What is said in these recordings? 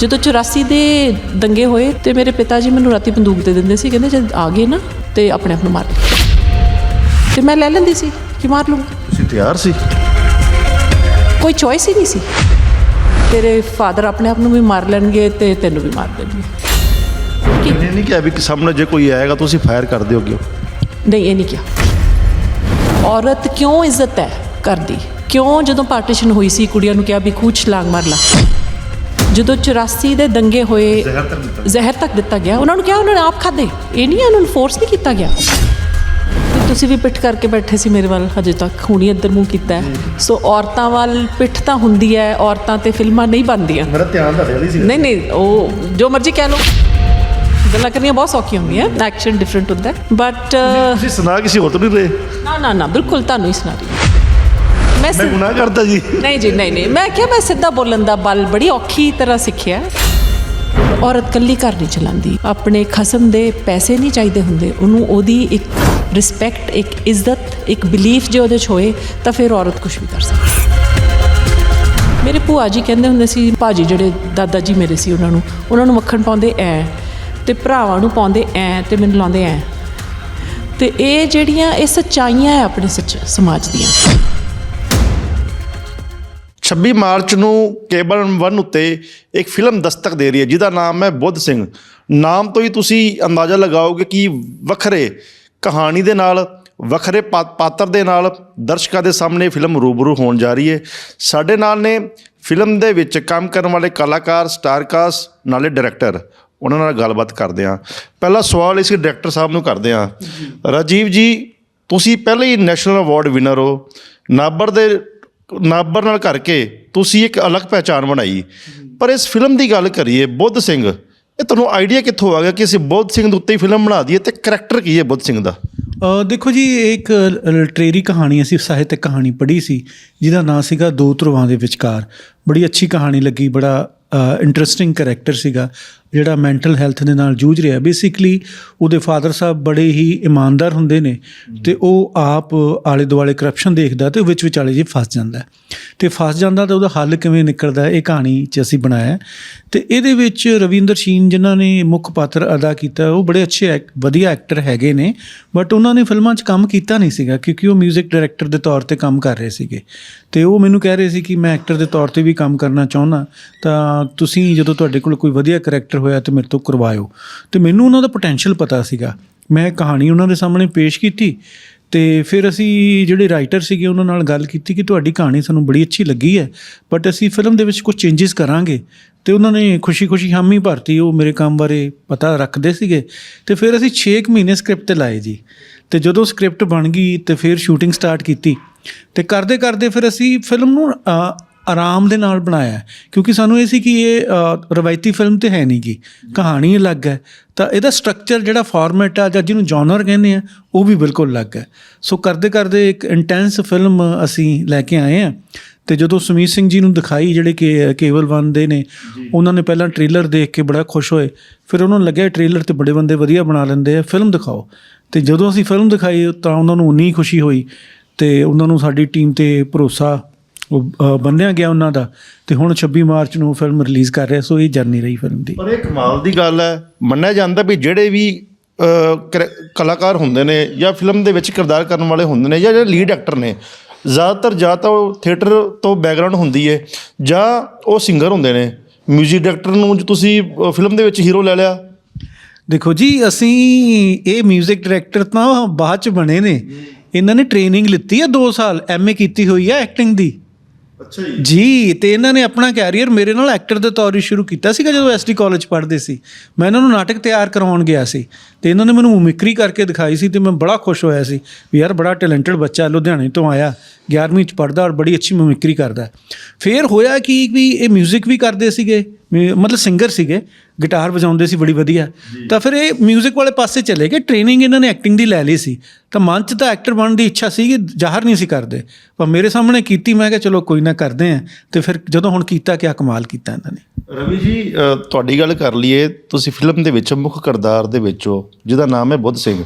ਜਦੋਂ 84 ਦੇ ਦੰਗੇ ਹੋਏ ਤੇ ਮੇਰੇ ਪਿਤਾ ਜੀ ਮੈਨੂੰ ਰਾਤੀ ਬੰਦੂਕ ਦੇ ਦਿੰਦੇ ਸੀ ਕਹਿੰਦੇ ਜਦ ਆ ਗਏ ਨਾ ਤੇ ਆਪਣੇ ਆਪ ਨੂੰ ਮਾਰ ਲੈ ਤੇ ਮੈਂ ਲੈ ਲੈਂਦੀ ਸੀ ਕਿ ਮਾਰ ਲੂੰ ਤੁਸੀਂ ਤਿਆਰ ਸੀ? ਕੋਈ ਚੋਇਸ ਹੀ ਨਹੀਂ ਸੀ। ਤੇਰੇ ਫਾਦਰ ਆਪਣੇ ਆਪ ਨੂੰ ਵੀ ਮਾਰ ਲੈਣਗੇ ਤੇ ਤੈਨੂੰ ਵੀ ਮਾਰ ਦੇਣਗੇ। ਕਿ? ਨਹੀਂ ਕਿਹਾ ਵੀ ਕਿ ਸਾਹਮਣੇ ਜੇ ਕੋਈ ਆਏਗਾ ਤੁਸੀਂ ਫਾਇਰ ਕਰ ਦਿਓਗੇ ਨਹੀਂ ਇਹ ਨਹੀਂ ਕਿਹਾ। ਔਰਤ ਕਿਉਂ ਇੱਜ਼ਤ ਹੈ ਕਰਦੀ? ਕਿਉਂ ਜਦੋਂ ਪਾਰਟੀਸ਼ਨ ਹੋਈ ਸੀ ਕੁੜੀਆਂ ਨੂੰ ਕਿਹਾ ਵੀ ਖੂਹ 'ਚ ਲਾਂਗ ਮਾਰ ਲਾ? ਜਦੋਂ 84 ਦੇ ਦੰਗੇ ਹੋਏ ਜ਼ਹਿਰ ਤੱਕ ਦਿੱਤਾ ਗਿਆ। ਉਹਨਾਂ ਨੂੰ ਕਿਹਾ ਉਹਨਾਂ ਨੇ ਆਪ ਖਾਦੇ ਇਹ ਨਹੀਂ ਉਹਨਾਂ ਨੂੰ ਫੋਰਸ ਨਹੀਂ ਕੀਤਾ ਗਿਆ। ਤੇ ਤੁਸੀਂ ਵੀ ਪਿੱਠ ਕਰਕੇ ਬੈਠੇ ਸੀ ਮੇਰੇ ਵੱਲ ਹਜੇ ਤੱਕ। ਹੁਣੀ ਇੱਧਰ ਮੂੰਹ ਕੀਤਾ ਸੋ ਔਰਤਾਂ ਵੱਲ ਪਿੱਠ ਤਾਂ ਹੁੰਦੀ ਹੈ ਔਰਤਾਂ ਤੇ ਫਿਲਮਾਂ ਨਹੀਂ ਬਣਦੀਆਂ। ਮੇਰਾ ਧਿਆਨ ਤੁਹਾਡੇ ਵਾਲੀ ਸੀ ਨਹੀਂ ਨਹੀਂ ਉਹ ਜੋ ਮਰਜ਼ੀ ਕਹਿ ਲਓ। ਗੱਲਾਂ ਕਰਨੀਆਂ ਬਹੁਤ ਸੌਖੀਆਂ ਹੁੰਦੀਆਂ। ਐਕਸ਼ਨ ਡਿਫਰੈਂਟ ਹੁੰਦਾ ਬਟ ਤੁਸੀਂ ਸੁਣਾ ਕਿਸੇ ਹੋਰ ਤੋਂ ਨਹੀਂ ਰਹੇ ਨਾ ਨਾ ਨਾ ਬਿਲਕੁਲ ਤੁਹਾਨੂੰ ਹੀ ਸੁਣਾ ਰਹੀ। ਮੈਂ ਮੈਂ ਗੁਨਾਹ ਕਰਦਾ ਜੀ। ਨਹੀਂ ਜੀ ਨਹੀਂ ਨਹੀਂ। ਮੈਂ ਕਿਹਾ ਮੈਂ ਸਿੱਧਾ ਬੋਲਣ ਦਾ ਬਲ ਬੜੀ ਔਖੀ ਤਰ੍ਹਾਂ ਸਿੱਖਿਆ। ਔਰਤ ਕੱਲੀ ਘਰ ਨਹੀਂ ਚਲਾਉਂਦੀ। ਆਪਣੇ ਖਸਮ ਦੇ ਪੈਸੇ ਨਹੀਂ ਚਾਹੀਦੇ ਹੁੰਦੇ। ਉਹਨੂੰ ਉਹਦੀ ਇੱਕ ਰਿਸਪੈਕਟ ਇੱਕ ਇੱਜ਼ਤ ਇੱਕ ਬਿਲੀਫ ਜੇ ਉਹਦੇ 'ਚ ਹੋਏ ਤਾਂ ਫਿਰ ਔਰਤ ਕੁਝ ਵੀ ਕਰ ਸਕਦੀ। ਮੇਰੇ ਭੂਆ ਜੀ ਕਹਿੰਦੇ ਹੁੰਦੇ ਸੀ ਭਾਜੀ ਜਿਹੜੇ ਦਾਦਾ ਜੀ ਮੇਰੇ ਸੀ ਉਹਨਾਂ ਨੂੰ ਉਹਨਾਂ ਨੂੰ ਮੱਖਣ ਪਾਉਂਦੇ ਐ ਤੇ ਭਰਾਵਾਂ ਨੂੰ ਪਾਉਂਦੇ ਐ ਤੇ ਮੈਨੂੰ ਲਾਉਂਦੇ ਐ। ਤੇ ਇਹ ਜਿਹੜੀਆਂ ਇਹ ਸੱਚਾਈਆਂ ਹੈ ਆਪਣੇ ਸੱਚ ਸਮਾਜ ਦੀਆਂ। 26 ਮਾਰਚ ਨੂੰ ਕੇਬਲ 1 ਉੱਤੇ ਇੱਕ ਫਿਲਮ ਦਸਤਕ ਦੇ ਰਹੀ ਹੈ ਜਿਹਦਾ ਨਾਮ ਹੈ ਬੁੱਧ ਸਿੰਘ। ਨਾਮ ਤੋਂ ਹੀ ਤੁਸੀਂ ਅੰਦਾਜ਼ਾ ਲਗਾਓਗੇ ਕਿ ਵੱਖਰੇ ਕਹਾਣੀ ਦੇ ਨਾਲ ਵੱਖਰੇ ਪਾਤਰ ਦੇ ਨਾਲ ਦਰਸ਼ਕਾਂ ਦੇ ਸਾਹਮਣੇ ਫਿਲਮ ਰੂਬਰੂ ਹੋਣ ਜਾ ਰਹੀ ਹੈ। ਸਾਡੇ ਨਾਲ ਨੇ ਫਿਲਮ ਦੇ ਵਿੱਚ ਕੰਮ ਕਰਨ ਵਾਲੇ ਕਲਾਕਾਰ ਸਟਾਰ ਕਾਸਟ ਨਾਲੇ ਡਾਇਰੈਕਟਰ। ਉਹਨਾਂ ਨਾਲ ਗੱਲਬਾਤ ਕਰਦੇ ਹਾਂ। ਪਹਿਲਾ ਸਵਾਲ ਇਸ ਡਾਇਰੈਕਟਰ ਸਾਹਿਬ ਨੂੰ ਕਰਦੇ ਹਾਂ। ਰਾਜੀਵ ਜੀ ਤੁਸੀਂ ਪਹਿਲੇ ਹੀ ਨੈਸ਼ਨਲ ਅਵਾਰਡ ਵਿਨਰ ਹੋ। ਨਾਬਰ ਦੇ ਨਾਬਰ ਨਾਲ ਕਰਕੇ ਤੁਸੀਂ ਇੱਕ ਅਲੱਗ ਪਹਿਚਾਣ ਬਣਾਈ। ਪਰ ਇਸ ਫਿਲਮ ਦੀ ਗੱਲ ਕਰੀਏ, ਬੁੱਧ ਸਿੰਘ, ਇਹ ਤੁਹਾਨੂੰ ਆਈਡੀਆ ਕਿੱਥੋਂ ਆ ਗਿਆ ਕਿ ਅਸੀਂ ਬੁੱਧ ਸਿੰਘ ਦੇ ਉੱਤੇ ਹੀ ਫਿਲਮ ਬਣਾ ਦਈਏ ਤੇ ਕਰੈਕਟਰ ਕੀ ਹੈ ਬੁੱਧ ਸਿੰਘ ਦਾ? ਦੇਖੋ ਜੀ ਇੱਕ ਲਿਟਰੇਰੀ ਕਹਾਣੀ, ਅਸੀਂ ਸਾਹਿਤਕ ਕਹਾਣੀ ਪੜ੍ਹੀ ਸੀ, ਜਿਹਦਾ ਨਾਂ ਸੀਗਾ ਦੋ ਧਰੁਵਾਂ ਦੇ ਵਿਚਕਾਰ। ਬੜੀ ਅੱਛੀ ਕਹਾਣੀ ਲੱਗੀ, ਬੜਾ ਇੰਟਰਸਟਿੰਗ ਕੈਰੈਕਟਰ ਸੀਗਾ। ਜਿਹੜਾ ਮੈਂਟਲ ਹੈਲਥ ਦੇ ਨਾਲ ਜੂਝ ਰਿਹਾ ਬੇਸਿਕਲੀ ਉਹਦੇ ਫਾਦਰ ਸਾਹਿਬ ਬੜੇ ਹੀ ਇਮਾਨਦਾਰ ਹੁੰਦੇ ਨੇ ਤੇ ਉਹ ਆਪ ਆਲੇ ਦੁਆਲੇ ਕਰਪਸ਼ਨ ਦੇਖਦਾ ਤੇ ਉਹ ਵਿੱਚ ਵਿਚਾਲੇ ਜੇ ਫਸ ਜਾਂਦਾ ਹੈ। ਤੇ ਫਸ ਜਾਂਦਾ ਤਾਂ ਉਹਦਾ ਹੱਲ ਕਿਵੇਂ ਨਿਕਲਦਾ ਇਹ ਕਹਾਣੀ 'ਚ ਅਸੀਂ ਬਣਾਇਆ ਹੈ। ਤੇ ਇਹਦੇ ਵਿੱਚ ਰਵਿੰਦਰ ਸ਼ੀਨ ਜਿਨ੍ਹਾਂ ਨੇ ਮੁੱਖ ਪਾਤਰ ਅਦਾ ਕੀਤਾ, ਉਹ ਬੜੇ ਅੱਛੇ ਐਕ- ਵਧੀਆ ਐਕਟਰ ਹੈਗੇ ਨੇ ਬਟ ਉਹਨਾਂ ਨੇ ਫਿਲਮਾਂ 'ਚ ਕੰਮ ਕੀਤਾ ਨਹੀਂ ਸੀਗਾ ਕਿਉਂਕਿ ਉਹ 뮤직 ਡਾਇਰੈਕਟਰ ਦੇ ਤੌਰ ਤੇ ਕੰਮ ਕਰ ਰਹੇ ਸੀਗੇ ਤੇ ਉਹ ਮੈਨੂੰ ਕਹਿ ਰਹੇ ਸੀ ਕਿ ਮੈਂ ਐਕਟਰ ਦੇ ਤੌਰ ਤੇ ਵੀ ਕੰਮ ਕਰਨਾ ਚਾਹੁੰਦਾ, ਤਾਂ ਤੁਸੀਂ ਜਦੋਂ ਤੁਹਾਡੇ ਕੋਲ ਕੋਈ ਵਧੀਆ ਕਰੈਕਟਰ ਹੋਇਆ ਤੇ ਮੇਰੇ ਤੋਂ ਕਰਵਾਇਓ। ਤੇ ਮੈਨੂੰ ਉਹਨਾਂ ਦਾ ਪੋਟੈਂਸ਼ੀਅਲ ਪਤਾ ਸੀਗਾ। ਮੈਂ ਕਹਾਣੀ ਉਹਨਾਂ ਦੇ ਸਾਹਮਣੇ ਪੇਸ਼ ਕੀਤੀ ਤੇ ਫਿਰ ਅਸੀਂ ਜਿਹੜੇ ਰਾਈਟਰ ਸੀਗੇ ਉਹਨਾਂ ਨਾਲ ਗੱਲ ਕੀਤੀ ਕਿ ਤੁਹਾਡੀ ਕਹਾਣੀ ਸਾਨੂੰ ਬੜੀ ਅੱਛੀ ਲੱਗੀ ਹੈ ਬਟ ਅਸੀਂ ਫਿਲਮ ਦੇ ਵਿੱਚ ਕੁਝ ਚੇਂਜਸ ਕਰਾਂਗੇ। ਤੇ ਉਹਨਾਂ ਨੇ ਖੁਸ਼ੀ-ਖੁਸ਼ੀ ਹਾਮੀ ਭਰਤੀ, ਉਹ ਮੇਰੇ ਕੰਮ ਬਾਰੇ ਪਤਾ ਰੱਖਦੇ ਸੀਗੇ। ਤੇ ਫਿਰ ਅਸੀਂ 6 ਮਹੀਨੇ ਸਕ੍ਰਿਪਟ ਤੇ ਲਾਏ ਜੀ। ਤੇ ਜਦੋਂ ਸਕ੍ਰਿਪਟ ਬਣ ਗਈ ਤੇ ਫਿਰ ਸ਼ੂਟਿੰਗ ਸਟਾਰਟ ਕੀਤੀ। ਤੇ ਕਰਦੇ ਕਰਦੇ ਫਿਰ ਅਸੀਂ ਫਿਲਮ ਨੂੰ ਆਰਾਮ ਦੇ ਨਾਲ ਬਣਾਇਆ ਕਿਉਂਕਿ ਸਾਨੂੰ ਇਹ ਸੀ ਕਿ ਇਹ ਰਵਾਇਤੀ ਫਿਲਮ ਤੇ ਹੈ ਨਹੀਂ ਗੀ। ਕਹਾਣੀ ਅਲੱਗ ਹੈ। ਤਾਂ ਇਹਦਾ ਸਟਰਕਚਰ ਜਿਹੜਾ ਫਾਰਮੈਟ ਆ ਜਾਂ ਜਿਹਨੂੰ ਜਨਰ ਕਹਿੰਦੇ ਆ ਉਹ ਵੀ ਬਿਲਕੁਲ ਅਲੱਗ ਹੈ। ਸੋ ਕਰਦੇ ਕਰਦੇ ਇੱਕ ਇੰਟੈਂਸ ਫਿਲਮ ਅਸੀਂ ਲੈ ਕੇ ਆਏ ਆ ਤੇ ਜਦੋਂ ਸੁਮੀਤ ਸਿੰਘ ਜੀ ਨੂੰ ਦਿਖਾਈ ਜਿਹੜੇ ਕਿ ਕੇਵਲ ਵਨ ਦੇ ਨੇ ਉਹਨਾਂ ਨੇ ਪਹਿਲਾਂ ਟ੍ਰੇਲਰ ਦੇਖ ਕੇ ਬੜਾ ਖੁਸ਼ ਹੋਏ। ਫਿਰ ਉਹਨਾਂ ਨੂੰ ਲੱਗਿਆ ਟ੍ਰੇਲਰ ਤੇ ਬੜੇ ਬੰਦੇ ਵਧੀਆ ਬਣਾ ਲੈਂਦੇ ਆ ਫਿਲਮ ਦਿਖਾਓ। ਤੇ ਜਦੋਂ ਅਸੀਂ ਫਿਲਮ ਦਿਖਾਈ ਤਾਂ ਉਹਨਾਂ ਨੂੰ ਉਨੀ ਖੁਸ਼ੀ ਹੋਈ। ਤੇ ਉਹਨਾਂ ਨੂੰ ਸਾਡੀ ਟੀਮ ਤੇ ਭਰੋਸਾ ਉਹ, ਅ, ਬੰਨਿਆ ਗਿਆ ਉਹਨਾਂ ਦਾ ਤੇ ਹੁਣ 26 ਮਾਰਚ ਨੂੰ ਫਿਲਮ ਰਿਲੀਜ਼ ਕਰ ਰਿਹਾ ਸੋ ਇਹ ਜਰਨੀ ਰਹੀ ਫਿਲਮ ਦੀ ਪਰ ਇਹ ਕਮਾਲ ਦੀ ਗੱਲ ਹੈ ਮੰਨਿਆ ਜਾਂਦਾ ਵੀ ਜਿਹੜੇ ਵੀ ਅਹ, ਕਰ- ਕਲਾਕਾਰ ਹੁੰਦੇ ਨੇ ਜਾਂ ਫਿਲਮ ਦੇ ਵਿੱਚ ਕਿਰਦਾਰ ਕਰਨ ਵਾਲੇ ਹੁੰਦੇ ਨੇ ਜਾਂ ਜਿਹੜੇ ਲੀਡ ਐਕਟਰ ਨੇ ਜ਼ਿਆਦਾਤਰ ਜਾਂ ਤਾਂ ਉਹ ਥੀਏਟਰ ਤੋਂ ਬੈਕਗ੍ਰਾਉਂਡ ਹੁੰਦੀ ਹੈ ਜਾਂ ਉਹ ਸਿੰਗਰ ਹੁੰਦੇ ਨੇ 뮤직 ਡਾਇਰੈਕਟਰ ਨੂੰ ਜੇ ਤੁਸੀਂ ਫਿਲਮ ਦੇ ਵਿੱਚ ਹੀਰੋ ਲੈ ਲਿਆ ਦੇਖੋ ਜੀ ਅਸੀਂ ਇਹ 뮤직 ਡਾਇਰੈਕਟਰ ਤਾਂ ਬਾਅਦ ਚ ਬਣੇ ਨੇ ਇਹਨਾਂ ਨੇ ਟ੍ਰੇਨਿੰਗ ਲਿੱਤੀ ਹੈ 2 ਸਾਲ ਐਮਏ ਕੀਤੀ ਹੋਈ ਹੈ ਐਕਟਿੰਗ ਦੀ ਅੱਛਾ ਜੀ। ਜੀ, ਤੇ ਇਹਨਾਂ ਨੇ ਆਪਣਾ ਕੈਰੀਅਰ ਮੇਰੇ ਨਾਲ ਐਕਟਰ ਦੇ ਤੌਰ 'ਤੇ ਸ਼ੁਰੂ ਕੀਤਾ ਸੀਗਾ ਜਦੋਂ ਐਸਟੀ ਕਾਲਜ ਪੜ੍ਹਦੇ ਸੀ। ਮੈਂ ਇਹਨਾਂ ਨੂੰ ਨਾਟਕ ਤਿਆਰ ਕਰਵਾਉਣ ਗਿਆ ਸੀ ਤੇ ਇਹਨਾਂ ਨੇ ਮੈਨੂੰ ਮਿਮਿਕਰੀ ਕਰਕੇ ਦਿਖਾਈ ਸੀ ਤੇ ਮੈਂ ਬੜਾ ਖੁਸ਼ ਹੋਇਆ ਸੀ ਵੀ ਯਾਰ ਬੜਾ ਟੈਲੈਂਟਡ ਬੱਚਾ ਲੁਧਿਆਣੇ ਤੋਂ ਆਇਆ 11ਵੀਂ ਚ ਪੜਦਾ ਔਰ ਬੜੀ ਅੱਛੀ ਮਿਮਿਕਰੀ ਕਰਦਾ। ਫਿਰ ਹੋਇਆ ਕਿ ਵੀ ਇਹ 뮤직 ਵੀ ਕਰਦੇ ਸੀਗੇ, ਮਿ- ਮਤਲਬ ਸਿੰਗਰ ਸੀਗੇ ਗਿਟਾਰ ਵਜਾਉਂਦੇ ਸੀ ਬੜੀ ਵਧੀਆ। ਤਾਂ ਫਿਰ ਇਹ 뮤직 ਵਾਲੇ ਪਾਸੇ ਚਲੇ ਗਏ। ਟ੍ਰੇਨਿੰਗ ਇਹਨਾਂ ਨੇ ਐਕਟਿੰਗ ਦੀ ਲੈ ਲਈ ਸੀ। ਤਾਂ ਮਨ 'ਚ ਤਾਂ ਐਕਟਰ ਬਣਨ ਦੀ ਇੱਛਾ ਸੀ ਜ਼ਾਹਰ ਨਹੀਂ ਸੀ ਕਰਦੇ। ਪਰ ਮੇਰੇ ਸਾਹਮਣੇ ਕੀਤੀ ਮੈਂ ਕਿਹਾ ਚਲੋ ਕੋਈ ਨਾ ਕਰਦੇ ਆ। ਤੇ ਫਿਰ ਜਦੋਂ ਹੁਣ ਕੀਤਾ ਕਿਆ ਕਮਾਲ ਕੀਤਾ ਇਹਨਾਂ ਨੇ। ਰਵੀ ਜੀ ਤੁਹਾਡੀ ਗੱਲ ਕਰ ਲਈਏ ਤੁਸੀਂ ਫਿਲਮ ਦੇ ਵਿੱਚ ਮੁੱਖ ਕਿਰਦਾਰ ਦੇ ਵਿੱਚ ਹੋ ਜਿਹਦਾ ਨਾਮ ਹੈ ਬੁੱਧ ਸਿੰਘ।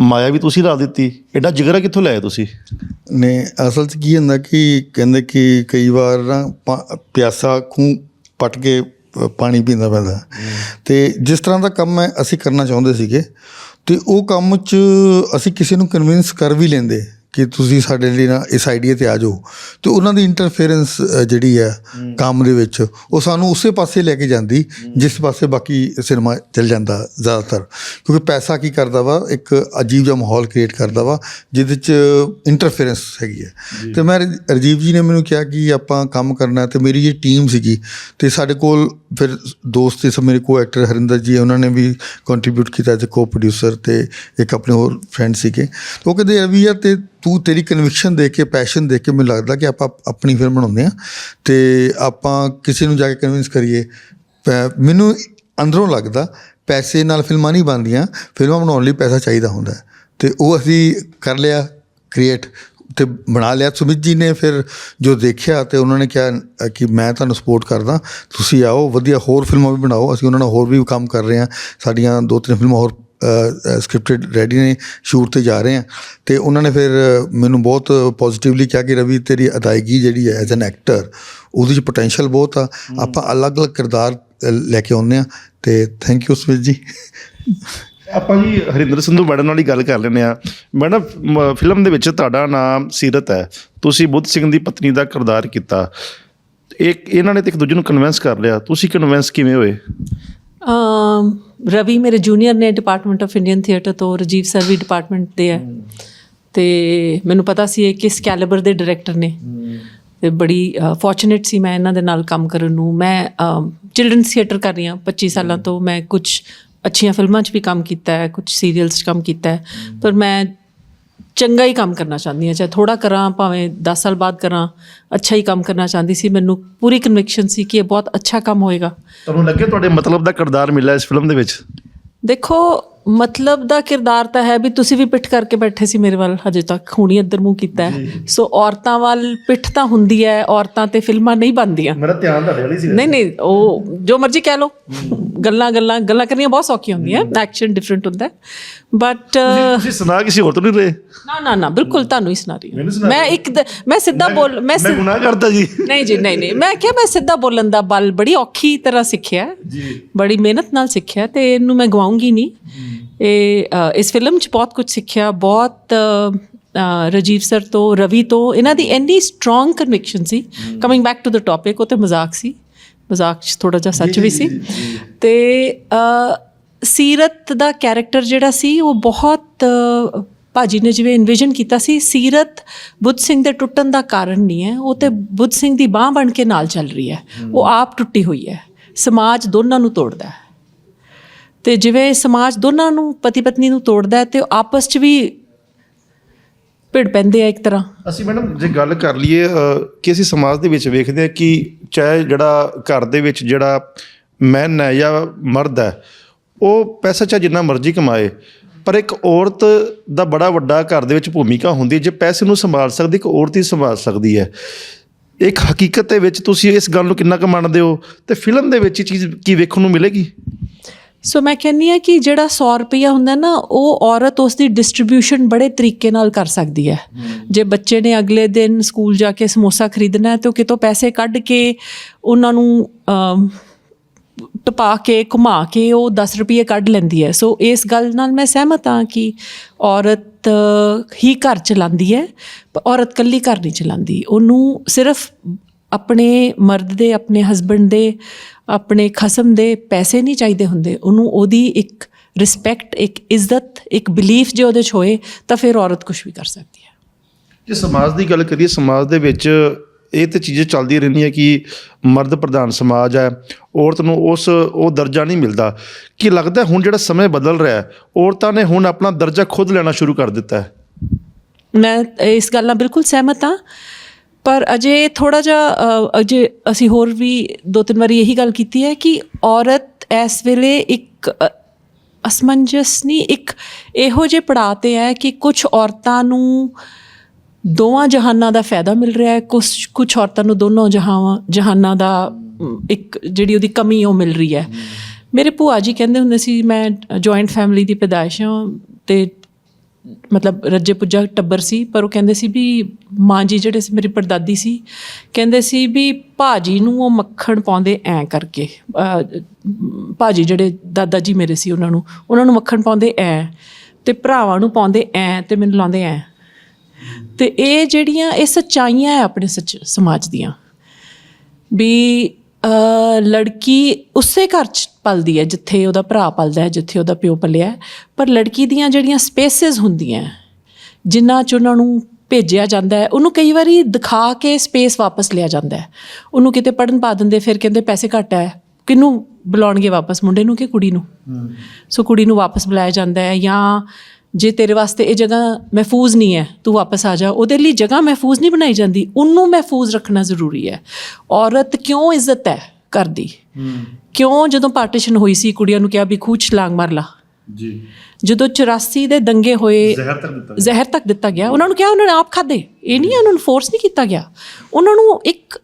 ਮਾਇਆ ਵੀ ਤੁਸੀਂ ਲਾ ਦਿੱਤੀ। ਐਡਾ ਜਿਗਰਾ ਕਿੱਥੋਂ ਲਿਆਏ ਤੁਸੀਂ? ਨੇ ਅਸਲ 'ਚ ਕੀ ਹੁੰਦਾ ਕਿ ਕਹਿੰਦੇ ਕਿ ਕਈ ਵਾਰ ਨਾ ਪਾ- ਪਿਆਸਾ ਖੂਹ ਪਟ ਕੇ ਪਾਣੀ ਪੀਂਦਾ ਪੈਂਦਾ। ਤੇ ਜਿਸ ਤਰ੍ਹਾਂ ਦਾ ਕੰਮ ਹੈ ਅਸੀਂ ਕਰਨਾ ਚਾਹੁੰਦੇ ਸੀਗੇ, ਤੇ ਉਹ ਕੰਮ 'ਚ ਅਸੀਂ ਕਿਸੇ ਨੂੰ ਕਨਵਿੰਸ ਕਰ ਵੀ ਲੈਂਦੇ। ਕਿ ਤੁਸੀਂ ਸਾਡੇ ਲਈ ਨਾ ਇਸ ਆਈਡੀਆ ਤੇ ਆ ਜਾਓ। ਤੇ ਉਹਨਾਂ ਦੀ ਇੰਟਰਫੇਰੈਂਸ ਜਿਹੜੀ ਹੈ ਕੰਮ ਦੇ ਵਿੱਚ ਉਹ ਸਾਨੂੰ ਉਸੇ ਪਾਸੇ ਲੈ ਕੇ ਜਾਂਦੀ ਜਿਸ ਪਾਸੇ ਬਾਕੀ ਸਿਨੇਮਾ ਚੱਲ ਜਾਂਦਾ ਜ਼ਿਆਦਾਤਰ। ਕਿਉਂਕਿ ਪੈਸਾ ਕੀ ਕਰਦਾ ਵਾ? ਇੱਕ ਅਜੀਬ ਜਿਹਾ ਮਾਹੌਲ ਕ੍ਰੀਏਟ ਕਰਦਾ ਵਾ ਜਿਹਦੇ 'ਚ ਇੰਟਰਫੇਰੈਂਸ ਹੈਗੀ ਹੈ। ਤੇ ਮੈਂ ਰਜ- ਰਾਜੀਵ ਜੀ ਨੇ ਮੈਨੂੰ ਕਿਹਾ ਕਿ ਆਪਾਂ ਕੰਮ ਕਰਨਾ ਤੇ ਮੇਰੀ ਇਹ ਟੀਮ ਸੀਗੀ। ਤੇ ਸਾਡੇ ਕੋਲ ਫਿਰ ਦੋਸਤ ਇਸ ਮੇਰੇ ਕੋ ਐਕਟਰ ਹਰਿੰਦਰ ਜੀ ਉਹਨਾਂ ਨੇ ਵੀ ਕੰਟਰੀਬਿਊਟ ਕੀਤਾ ਐਜ਼ ਕੋ ਪ੍ਰੋਡਿਊਸਰ ਤੇ ਇੱਕ ਆਪਣੇ ਹੋਰ ਫਰੈਂਡ ਸੀਗੇ। ਤੇ ਉਹ ਕਹਿੰਦੇ ਰਵੀ ਯਾਰ ਤੇ ਤੂੰ ਤੇਰੀ ਕਨਵਿਕਸ਼ਨ ਦੇਖ ਕੇ ਪੈਸ਼ਨ ਦੇਖ ਕੇ ਮੈਨੂੰ ਲੱਗਦਾ ਕਿ ਆਪਾਂ ਆਪਣੀ ਫਿਲਮ ਬਣਾਉਂਦੇ ਆ ਤੇ ਆਪਾਂ ਕਿਸੇ ਨੂੰ ਜਾ ਕੇ ਕਨਵਿੰਸ ਕਰੀਏ। ਪੈ- ਮੈਨੂੰ ਅੰਦਰੋਂ ਲੱਗਦਾ ਪੈਸੇ ਨਾਲ ਫਿਲਮਾਂ ਨਹੀਂ ਬਣਦੀਆਂ, ਫਿਲਮਾਂ ਬਣਾਉਣ ਲਈ ਪੈਸਾ ਚਾਹੀਦਾ ਹੁੰਦਾ ਹੈ। ਤੇ ਉਹ ਅਸੀਂ ਕਰ ਲਿਆ ਕ੍ਰੀਏਟ ਤੇ ਬਣਾ ਲਿਆ। ਸੁਮਿਤ ਜੀ ਨੇ ਫਿਰ ਜੋ ਦੇਖਿਆ ਤੇ ਉਹਨਾਂ ਨੇ ਕਿਹਾ ਕਿ ਮੈਂ ਤੁਹਾਨੂੰ ਸਪੋਰਟ ਕਰਦਾ, ਤੁਸੀਂ ਆਓ, ਵਧੀਆ ਹੋਰ ਫਿਲਮਾਂ ਵੀ ਬਣਾਓ। ਅਸੀਂ ਉਹਨਾਂ ਨਾਲ ਹੋਰ ਵੀ ਕੰਮ ਕਰ ਰਹੇ ਹਾਂ। ਸਾਡੀਆਂ ਦੋ ਤਿੰਨ ਫਿਲਮਾਂ ਹੋਰ ਸਕ੍ਰਿਪਟਡ ਰੈਡੀ ਨੇ ਸ਼ੂਟ ਤੇ ਜਾ ਰਹੇ ਹਾਂ। ਤੇ ਉਹਨਾਂ ਨੇ ਫਿਰ ਮੈਨੂੰ ਬਹੁਤ ਪੋਜ਼ਿਟਿਵਲੀ ਕਿਹਾ ਕਿ ਰਵੀ ਤੇਰੀ ਅਦਾਇਗੀ ਜਿਹੜੀ ਹੈ ਐਜ਼ ਐਨ ਐਕਟਰ ਉਹਦੇ 'ਚ ਪੋਟੈਂਸ਼ੀਅਲ ਬਹੁਤ ਆ। ਆਪਾਂ ਅਲੱਗ-ਅਲੱਗ ਕਿਰਦਾਰ ਲੈ ਕੇ ਆਉਂਦੇ ਆ ਤੇ ਥੈਂਕ ਯੂ ਸੁਮਿਤ ਜੀ। ਆਪਾਂ ਜੀ ਹਰਿੰਦਰ ਸੰਧੂ ਮੈਡਮ ਨਾਲ ਹੀ ਗੱਲ ਕਰ ਲੈਂਦੇ ਆ ਮੈਡਮ ਮ- ਫਿਲਮ ਦੇ ਵਿੱਚ ਤੁਹਾਡਾ ਨਾਮ ਸੀਰਤ ਹੈ। ਤੁਸੀਂ ਬੁੱਧ ਸਿੰਘ ਦੀ ਪਤਨੀ ਦਾ ਕਿਰਦਾਰ ਕੀਤਾ। ਇੱਕ ਇਹਨਾਂ ਨੇ ਤੇ ਇੱਕ ਦੂਜੇ ਨੂੰ ਕਨਵਿੰਸ ਕਰ ਲਿਆ। ਤੁਸੀਂ ਕਨਵਿੰਸ ਕਿਵੇਂ ਹੋਏ? ਅਮ ਰਵੀ ਮੇਰੇ ਜੂਨੀਅਰ ਨੇ ਡਿਪਾਰਟਮੈਂਟ ਆਫ ਇੰਡੀਅਨ ਥੀਏਟਰ ਤੋਂ ਰਾਜੀਵ ਸਰ ਵੀ ਡਿਪਾਰਟਮੈਂਟ ਦੇ ਹੈ। ਤੇ ਮੈਨੂੰ ਪਤਾ ਸੀ ਇਹ ਕਿਸ ਕੈਲੀਬਰ ਦੇ ਡਾਇਰੈਕਟਰ ਨੇ। ਤੇ ਬੜੀ ਫੋਰਚੂਨੇਟ ਸੀ ਮੈਂ ਇਹਨਾਂ ਦੇ ਨਾਲ ਕੰਮ ਕਰਨ ਨੂੰ। ਮੈਂ ਚਿਲਡਰਨਸ ਥੀਏਟਰ ਕਰ ਰਹੀ ਹਾਂ 25 ਸਾਲਾਂ ਤੋਂ। ਮੈਂ ਕੁਝ ਅੱਛੀਆਂ ਫਿਲਮਾਂ 'ਚ ਵੀ ਕੰਮ ਕੀਤਾ ਹੈ ਕੁਝ ਸੀਰੀਅਲਸ 'ਚ ਕੰਮ ਕੀਤਾ ਹੈ। ਪਰ ਮੈਂ ਚੰਗਾ ਹੀ ਕੰਮ ਕਰਨਾ ਚਾਹੁੰਦੀ ਹਾਂ ਚਾਹੇ ਥੋੜਾ ਕਰਾਂ ਭਾਵੇਂ 10 ਸਾਲ ਬਾਅਦ ਕਰਾਂ ਅੱਛਾ ਹੀ ਕੰਮ ਕਰਨਾ ਚਾਹੁੰਦੀ ਸੀ ਮੈਨੂੰ ਪੂਰੀ ਕਨਵਿਕਸ਼ਨ ਸੀ ਕਿ ਇਹ ਬਹੁਤ ਅੱਛਾ ਕੰਮ ਹੋਏਗਾ। ਤੁਹਾਨੂੰ ਲੱਗੇ ਤੁਹਾਡੇ ਮਤਲਬ ਦਾ ਕਿਰਦਾਰ ਮਿਲਿਆ ਇਸ ਫਿਲਮ ਦੇ ਵਿੱਚ? ਦੇਖੋ ਮਤਲਬ ਦਾ ਕਿਰਦਾਰ ਤਾਂ ਹੈ ਵੀ ਤੁਸੀਂ ਵੀ ਪਿੱਠ ਕਰਕੇ ਬੈਠੇ ਸੀ ਮੇਰੇ ਵੱਲ ਹਜੇ ਤੱਕ ਹੁਣੀ ਇੱਧਰ ਮੂੰਹ ਕੀਤਾ ਸੋ ਔਰਤਾਂ ਵੱਲ ਪਿੱਠ ਤਾਂ ਹੁੰਦੀ ਹੈ ਔਰਤਾਂ ਤੇ ਫਿਲਮਾਂ ਨਹੀਂ ਬਣਦੀਆਂ। ਮੇਰਾ ਧਿਆਨ ਤੁਹਾਡੇ ਵਾਲੀ ਸੀ ਨਹੀਂ ਨਹੀਂ ਉਹ ਜੋ ਮਰਜ਼ੀ ਕਹਿ ਲਓ। ਗੱਲਾਂ ਗੱਲਾਂ ਗੱਲਾਂ ਕਰਨੀਆਂ ਬਹੁਤ ਸੌਖੀਆਂ ਹੁੰਦੀਆਂ। ਐਕਸ਼ਨ ਡਿਫਰੈਂਟ ਹੁੰਦਾ। ਬਟ ਤੁਸੀਂ ਸੁਣਾ ਕਿਸੇ ਹੋਰ ਤੋਂ ਨਹੀਂ ਰਹੇ? ਨਾ ਨਾ ਨਾ ਬਿਲਕੁਲ ਤੁਹਾਨੂੰ ਹੀ ਸੁਣਾ ਰਹੀ ਹਾਂ। ਮੈਂ ਇੱਕ ਮੈਂ ਸਿੱਧਾ ਬੋਲ ਮੈਂ ਮੈਂ ਗੁਨਾਹ ਕਰਤਾ ਜੀ। ਨਹੀਂ ਜੀ ਨਹੀਂ ਨਹੀਂ। ਮੈਂ ਕਿਹਾ ਮੈਂ ਸਿੱਧਾ ਬੋਲਣ ਦਾ ਬਲ ਬੜੀ ਔਖੀ ਤਰ੍ਹਾਂ ਸਿੱਖਿਆ। ਜੀ। ਬੜੀ ਮਿਹਨਤ ਨਾਲ ਸਿੱਖਿਆ ਤੇ ਇਹਨੂੰ ਮੈਂ ਗਵਾਉਂਗੀ ਨਹੀਂ। ਇਹ ਇਸ ਫਿਲਮ 'ਚ ਬਹੁਤ ਕੁਝ ਸਿੱਖਿਆ। ਬਹੁਤ ਰਾਜੀਵ ਸਰ ਤੋਂ ਰਵੀ ਤੋਂ ਇਹਨਾਂ ਦੀ ਇੰਨੀ strong conviction C. Coming back to the topic ਉਹ ਤੇ ਮਜ਼ਾਕ ਸੀ। ਮਜ਼ਾਕ 'ਚ ਥੋੜਾ ਜਿਹਾ ਸੱਚ ਵੀ ਸੀ। ਤੇ ਅ, ਸੀਰਤ ਦਾ ਕੈਰੈਕਟਰ ਜਿਹੜਾ ਸੀ ਉਹ ਬਹੁਤ ਭਾਜੀ ਨੇ ਜਿਵੇਂ ਇਨਵਿਜ਼ਨ ਕੀਤਾ ਸੀ ਸੀਰਤ ਬੁੱਧ ਸਿੰਘ ਦੇ ਟੁੱਟਣ ਦਾ ਕਾਰਨ ਨਹੀਂ ਹੈ। ਉਹ ਤੇ ਬੁੱਧ ਸਿੰਘ ਦੀ ਬਾਹ ਬਣ ਕੇ ਨਾਲ ਚੱਲ ਰਹੀ ਹੈ। ਉਹ ਆਪ ਟੁੱਟੀ ਹੋਈ ਹੈ। ਸਮਾਜ ਦੋਨਾਂ ਨੂੰ ਤੋੜਦਾ ਹੈ। ਤੇ ਜਿਵੇਂ ਸਮਾਜ ਦੋਨਾਂ ਨੂੰ ਪਤੀ ਪਤਨੀ ਨੂੰ ਤੋੜਦਾ ਹੈ ਤੇ ਆਪਸ 'ਚ ਵੀ ਭਿੜ ਪੈਂਦੇ ਆ ਇੱਕ ਤਰ੍ਹਾਂ। ਅਸੀਂ ਮੈਡਮ, ਜੇ ਗੱਲ ਕਰ ਲਈਏ ਕਿ ਅਸੀਂ ਸਮਾਜ ਦੇ ਵਿੱਚ ਵੇਖਦੇ ਹਾਂ ਕਿ ਚਾਹੇ ਜਿਹੜਾ ਘਰ ਦੇ ਵਿੱਚ ਜਿਹੜਾ ਮੈਨ ਹੈ ਜਾਂ ਮਰਦ ਹੈ, ਉਹ ਪੈਸਾ ਚਾਹੇ ਜਿੰਨਾ ਮਰਜ਼ੀ ਕਮਾਏ, ਪਰ ਇੱਕ ਔਰਤ ਦਾ ਬੜਾ ਵੱਡਾ ਘਰ ਦੇ ਵਿੱਚ ਭੂਮਿਕਾ ਹੁੰਦੀ ਹੈ, ਜੇ ਪੈਸੇ ਨੂੰ ਸੰਭਾਲ ਸਕਦੀ, ਇੱਕ ਔਰਤ ਹੀ ਸੰਭਾਲ ਸਕਦੀ ਹੈ। ਇੱਕ ਹਕੀਕਤ ਦੇ ਵਿੱਚ ਤੁਸੀਂ ਇਸ ਗੱਲ ਨੂੰ ਕਿੰਨਾ ਕੁ ਮੰਨਦੇ ਹੋ? ਤੇ ਫਿਲਮ ਦੇ ਵਿੱਚ ਇਹ ਚੀਜ਼ ਕੀ ਵੇਖਣ ਨੂੰ ਮਿਲੇਗੀ? ਸੋ ਮੈਂ ਕਹਿੰਨੀ ਆ ਕਿ ਜਿਹੜਾ 100 ਰੁਪਇਆ ਹੁੰਦਾ ਨਾ ਉਹ ਔਰਤ ਉਸ ਦੀ ਡਿਸਟ੍ਰੀਬਿਊਸ਼ਨ ਬੜੇ ਤਰੀਕੇ ਨਾਲ ਕਰ ਸਕਦੀ ਹੈ। ਜੇ ਬੱਚੇ ਨੇ ਅਗਲੇ ਦਿਨ ਸਕੂਲ ਜਾ ਕੇ ਸਮੋਸਾ ਖਰੀਦਣਾ ਹੈ ਤੇ ਉਹ ਕਿਤੋਂ ਪੈਸੇ ਕੱਢ ਕੇ ਉਹਨਾਂ ਨੂੰ ਟਪਾ ਕੇ ਘੁਮਾ ਕੇ ਉਹ 10 ਰੁਪਏ ਕੱਢ ਲੈਂਦੀ ਹੈ। ਸੋ ਇਸ ਗੱਲ ਨਾਲ ਮੈਂ ਸਹਿਮਤ ਹਾਂ ਕਿ ਔਰਤ ਹੀ ਘਰ ਚਲਾਉਂਦੀ ਹੈ ਪਰ ਔਰਤ ਕੱਲੀ ਘਰ ਨਹੀਂ ਚਲਾਉਂਦੀ। ਉਹਨੂੰ ਸਿਰਫ ਆਪਣੇ ਮਰਦ ਦੇ ਆਪਣੇ ਹਸਬੰਡ ਦੇ ਆਪਣੇ ਖਸਮ ਦੇ ਪੈਸੇ ਨਹੀਂ ਚਾਹੀਦੇ ਹੁੰਦੇ ਉਹਨੂੰ ਉਹਦੀ ਇੱਕ ਰਿਸਪੈਕਟ ਇੱਕ ਇੱਜ਼ਤ ਇੱਕ ਬਿਲੀਫ ਜੇ ਉਹਦੇ 'ਚ ਹੋਏ ਤਾਂ ਫਿਰ ਔਰਤ ਕੁਝ ਵੀ ਕਰ ਸਕਦੀ ਹੈ। ਜੇ ਸਮਾਜ ਦੀ ਗੱਲ ਕਰੀਏ ਸਮਾਜ ਦੇ ਵਿੱਚ ਇਹ ਤੇ ਚੀਜ਼ਾਂ ਚੱਲਦੀਆਂ ਰਹਿੰਦੀਆਂ ਕਿ ਮਰਦ ਪ੍ਰਧਾਨ ਸਮਾਜ ਹੈ ਔਰਤ ਨੂੰ ਉਸ ਉਹ ਦਰਜਾ ਨਹੀਂ ਮਿਲਦਾ। ਕੀ ਲੱਗਦਾ ਹੁਣ ਜਿਹੜਾ ਸਮੇਂ ਬਦਲ ਰਿਹਾ ਹੈ ਔਰਤਾਂ ਨੇ ਹੁਣ ਆਪਣਾ ਦਰਜਾ ਖੁਦ ਲੈਣਾ ਸ਼ੁਰੂ ਕਰ ਦਿੱਤਾ ਹੈ? ਮੈਂ ਇਸ ਗੱਲ ਨਾਲ ਬਿਲਕੁਲ ਸਹਿਮਤ ਹਾਂ। ਪਰ ਅਜੇ ਥੋੜਾ ਜਿਹਾ ਅਜੇ ਅਸੀਂ ਹੋਰ ਵੀ ਦੋ ਤਿੰਨ ਵਾਰੀ ਇਹੀ ਗੱਲ ਕੀਤੀ ਹੈ ਕਿ ਔਰਤ ਇਸ ਵੇਲੇ ਇੱਕ ਅਸਮੰਜਸ ਨਹੀਂ ਇੱਕ ਇਹੋ ਜਿਹੇ ਪੜਾਅ ਤੇ ਹੈ ਕਿ ਕੁਝ ਔਰਤਾਂ ਨੂੰ ਦੋਵਾਂ ਜਹਾਨਾਂ ਦਾ ਫਾਇਦਾ ਮਿਲ ਰਿਹਾ ਹੈ ਕੁਝ ਕੁਝ ਔਰਤਾਂ ਨੂੰ ਦੋਨੋਂ ਜਹਾਵਾਂ ਜਹਾਨਾਂ ਦਾ ਇੱਕ ਜਿਹੜੀ ਉਹਦੀ ਕਮੀ ਉਹ ਮਿਲ ਰਹੀ ਹੈ। ਮੇਰੇ ਭੂਆ ਜੀ ਕਹਿੰਦੇ ਹੁੰਦੇ ਸੀ ਮੈਂ ਜੁਆਇੰਟ ਫੈਮਿਲੀ ਦੀ ਪੈਦਾਇਸ਼ ਹਾਂ ਤੇ ਮਤਲਬ ਰੱਜੇ ਪੁੱਜਾ ਟੱਬਰ ਸੀ ਪਰ ਉਹ ਕਹਿੰਦੇ ਸੀ ਵੀ ਮਾਂ ਜੀ ਜਿਹੜੇ ਸੀ ਮੇਰੀ ਪੜਦਾਦੀ ਸੀ ਕਹਿੰਦੇ ਸੀ ਵੀ ਭਾਜੀ ਨੂੰ ਉਹ ਮੱਖਣ ਪਾਉਂਦੇ ਐ ਕਰਕੇ ਅਹ, ਭਾਜੀ ਜਿਹੜੇ ਦਾਦਾ ਜੀ ਮੇਰੇ ਸੀ ਉਹਨਾਂ ਨੂੰ ਉਹਨਾਂ ਨੂੰ ਮੱਖਣ ਪਾਉਂਦੇ ਐ ਤੇ ਭਰਾਵਾਂ ਨੂੰ ਪਾਉਂਦੇ ਐ ਤੇ ਮੈਨੂੰ ਲਾਉਂਦੇ ਐ। ਤੇ ਇਹ ਜਿਹੜੀਆਂ ਇਹ ਸੱਚਾਈਆਂ ਹੈ ਆਪਣੇ ਸੱਚ ਸਮਾਜ ਦੀਆਂ। ਵੀ ਲੜਕੀ ਉਸੇ ਘਰ ਚ ਪਲਦੀ ਹੈ ਜਿੱਥੇ ਉਹਦਾ ਭਰਾ ਪਲਦਾ ਹੈ ਜਿੱਥੇ ਉਹਦਾ ਪਿਓ ਪਲਿਆ ਹੈ। ਪਰ ਲੜਕੀ ਦੀਆਂ ਜਿਹੜੀਆਂ ਸਪੇਸਿਸ ਹੁੰਦੀਆਂ ਜਿਨ੍ਹਾਂ ਚ ਉਹਨਾਂ ਨੂੰ ਭੇਜਿਆ ਜਾਂਦਾ ਹੈ ਉਹਨੂੰ ਕਈ ਵਾਰੀ ਦਿਖਾ ਕੇ ਸਪੇਸ ਵਾਪਸ ਲਿਆ ਜਾਂਦਾ ਹੈ। ਉਹਨੂੰ ਕਿਤੇ ਪੜਨ ਪਾ ਦਿੰਦੇ ਫਿਰ ਕਹਿੰਦੇ ਪੈਸੇ ਘੱਟ ਹੈ। ਕਿਹਨੂੰ ਬੁਲਾਉਣਗੇ ਵਾਪਸ ਮੁੰਡੇ ਨੂੰ ਕਿ ਕੁੜੀ ਨੂੰ? ਸੋ ਕੁੜੀ ਨੂੰ ਵਾਪਸ ਬੁਲਾਇਆ ਜਾਂਦਾ ਹੈ ਜਾਂ ਜੇ ਤੇਰੇ ਵਾਸਤੇ ਇਹ ਜਗ੍ਹਾ ਮਹਿਫੂਜ਼ ਨਹੀਂ ਹੈ ਤੂੰ ਵਾਪਸ ਆ ਜਾ। ਉਹਦੇ ਲਈ ਜਗ੍ਹਾ ਮਹਿਫੂਜ਼ ਨਹੀਂ ਬਣਾਈ ਜਾਂਦੀ ਉਹਨੂੰ ਮਹਿਫੂਜ਼ ਰੱਖਣਾ ਜ਼ਰੂਰੀ ਹੈ। ਔਰਤ ਕਿਉਂ ਇੱਜ਼ਤ ਹੈ? ਕਰਦੀ। ਕਿਉਂ ਜਦੋਂ ਪਾਰਟੀਸ਼ਨ ਹੋਈ ਸੀ ਕੁੜੀਆਂ ਨੂੰ ਕਿਹਾ ਵੀ ਖੂਚ ਛਲਾਂਗ ਮਾਰ ਲਾ। ਜੀ। ਜਦੋਂ 84 ਦੇ ਦੰਗੇ ਹੋਏ ਜ਼ਹਿਰ ਤੱਕ ਦਿੱਤਾ ਜ਼ਹਿਰ ਤੱਕ ਦਿੱਤਾ ਗਿਆ। ਉਹਨਾਂ ਨੂੰ ਕਿਹਾ ਉਹਨਾਂ ਨੇ ਆਪ ਖਾਦੇ ਇਹ ਨਹੀਂ ਉਹਨਾਂ ਨੂੰ ਫੋਰਸ ਨਹੀਂ ਕੀਤਾ ਗਿਆ। ਉਹਨਾਂ ਨੂੰ ਇੱਕ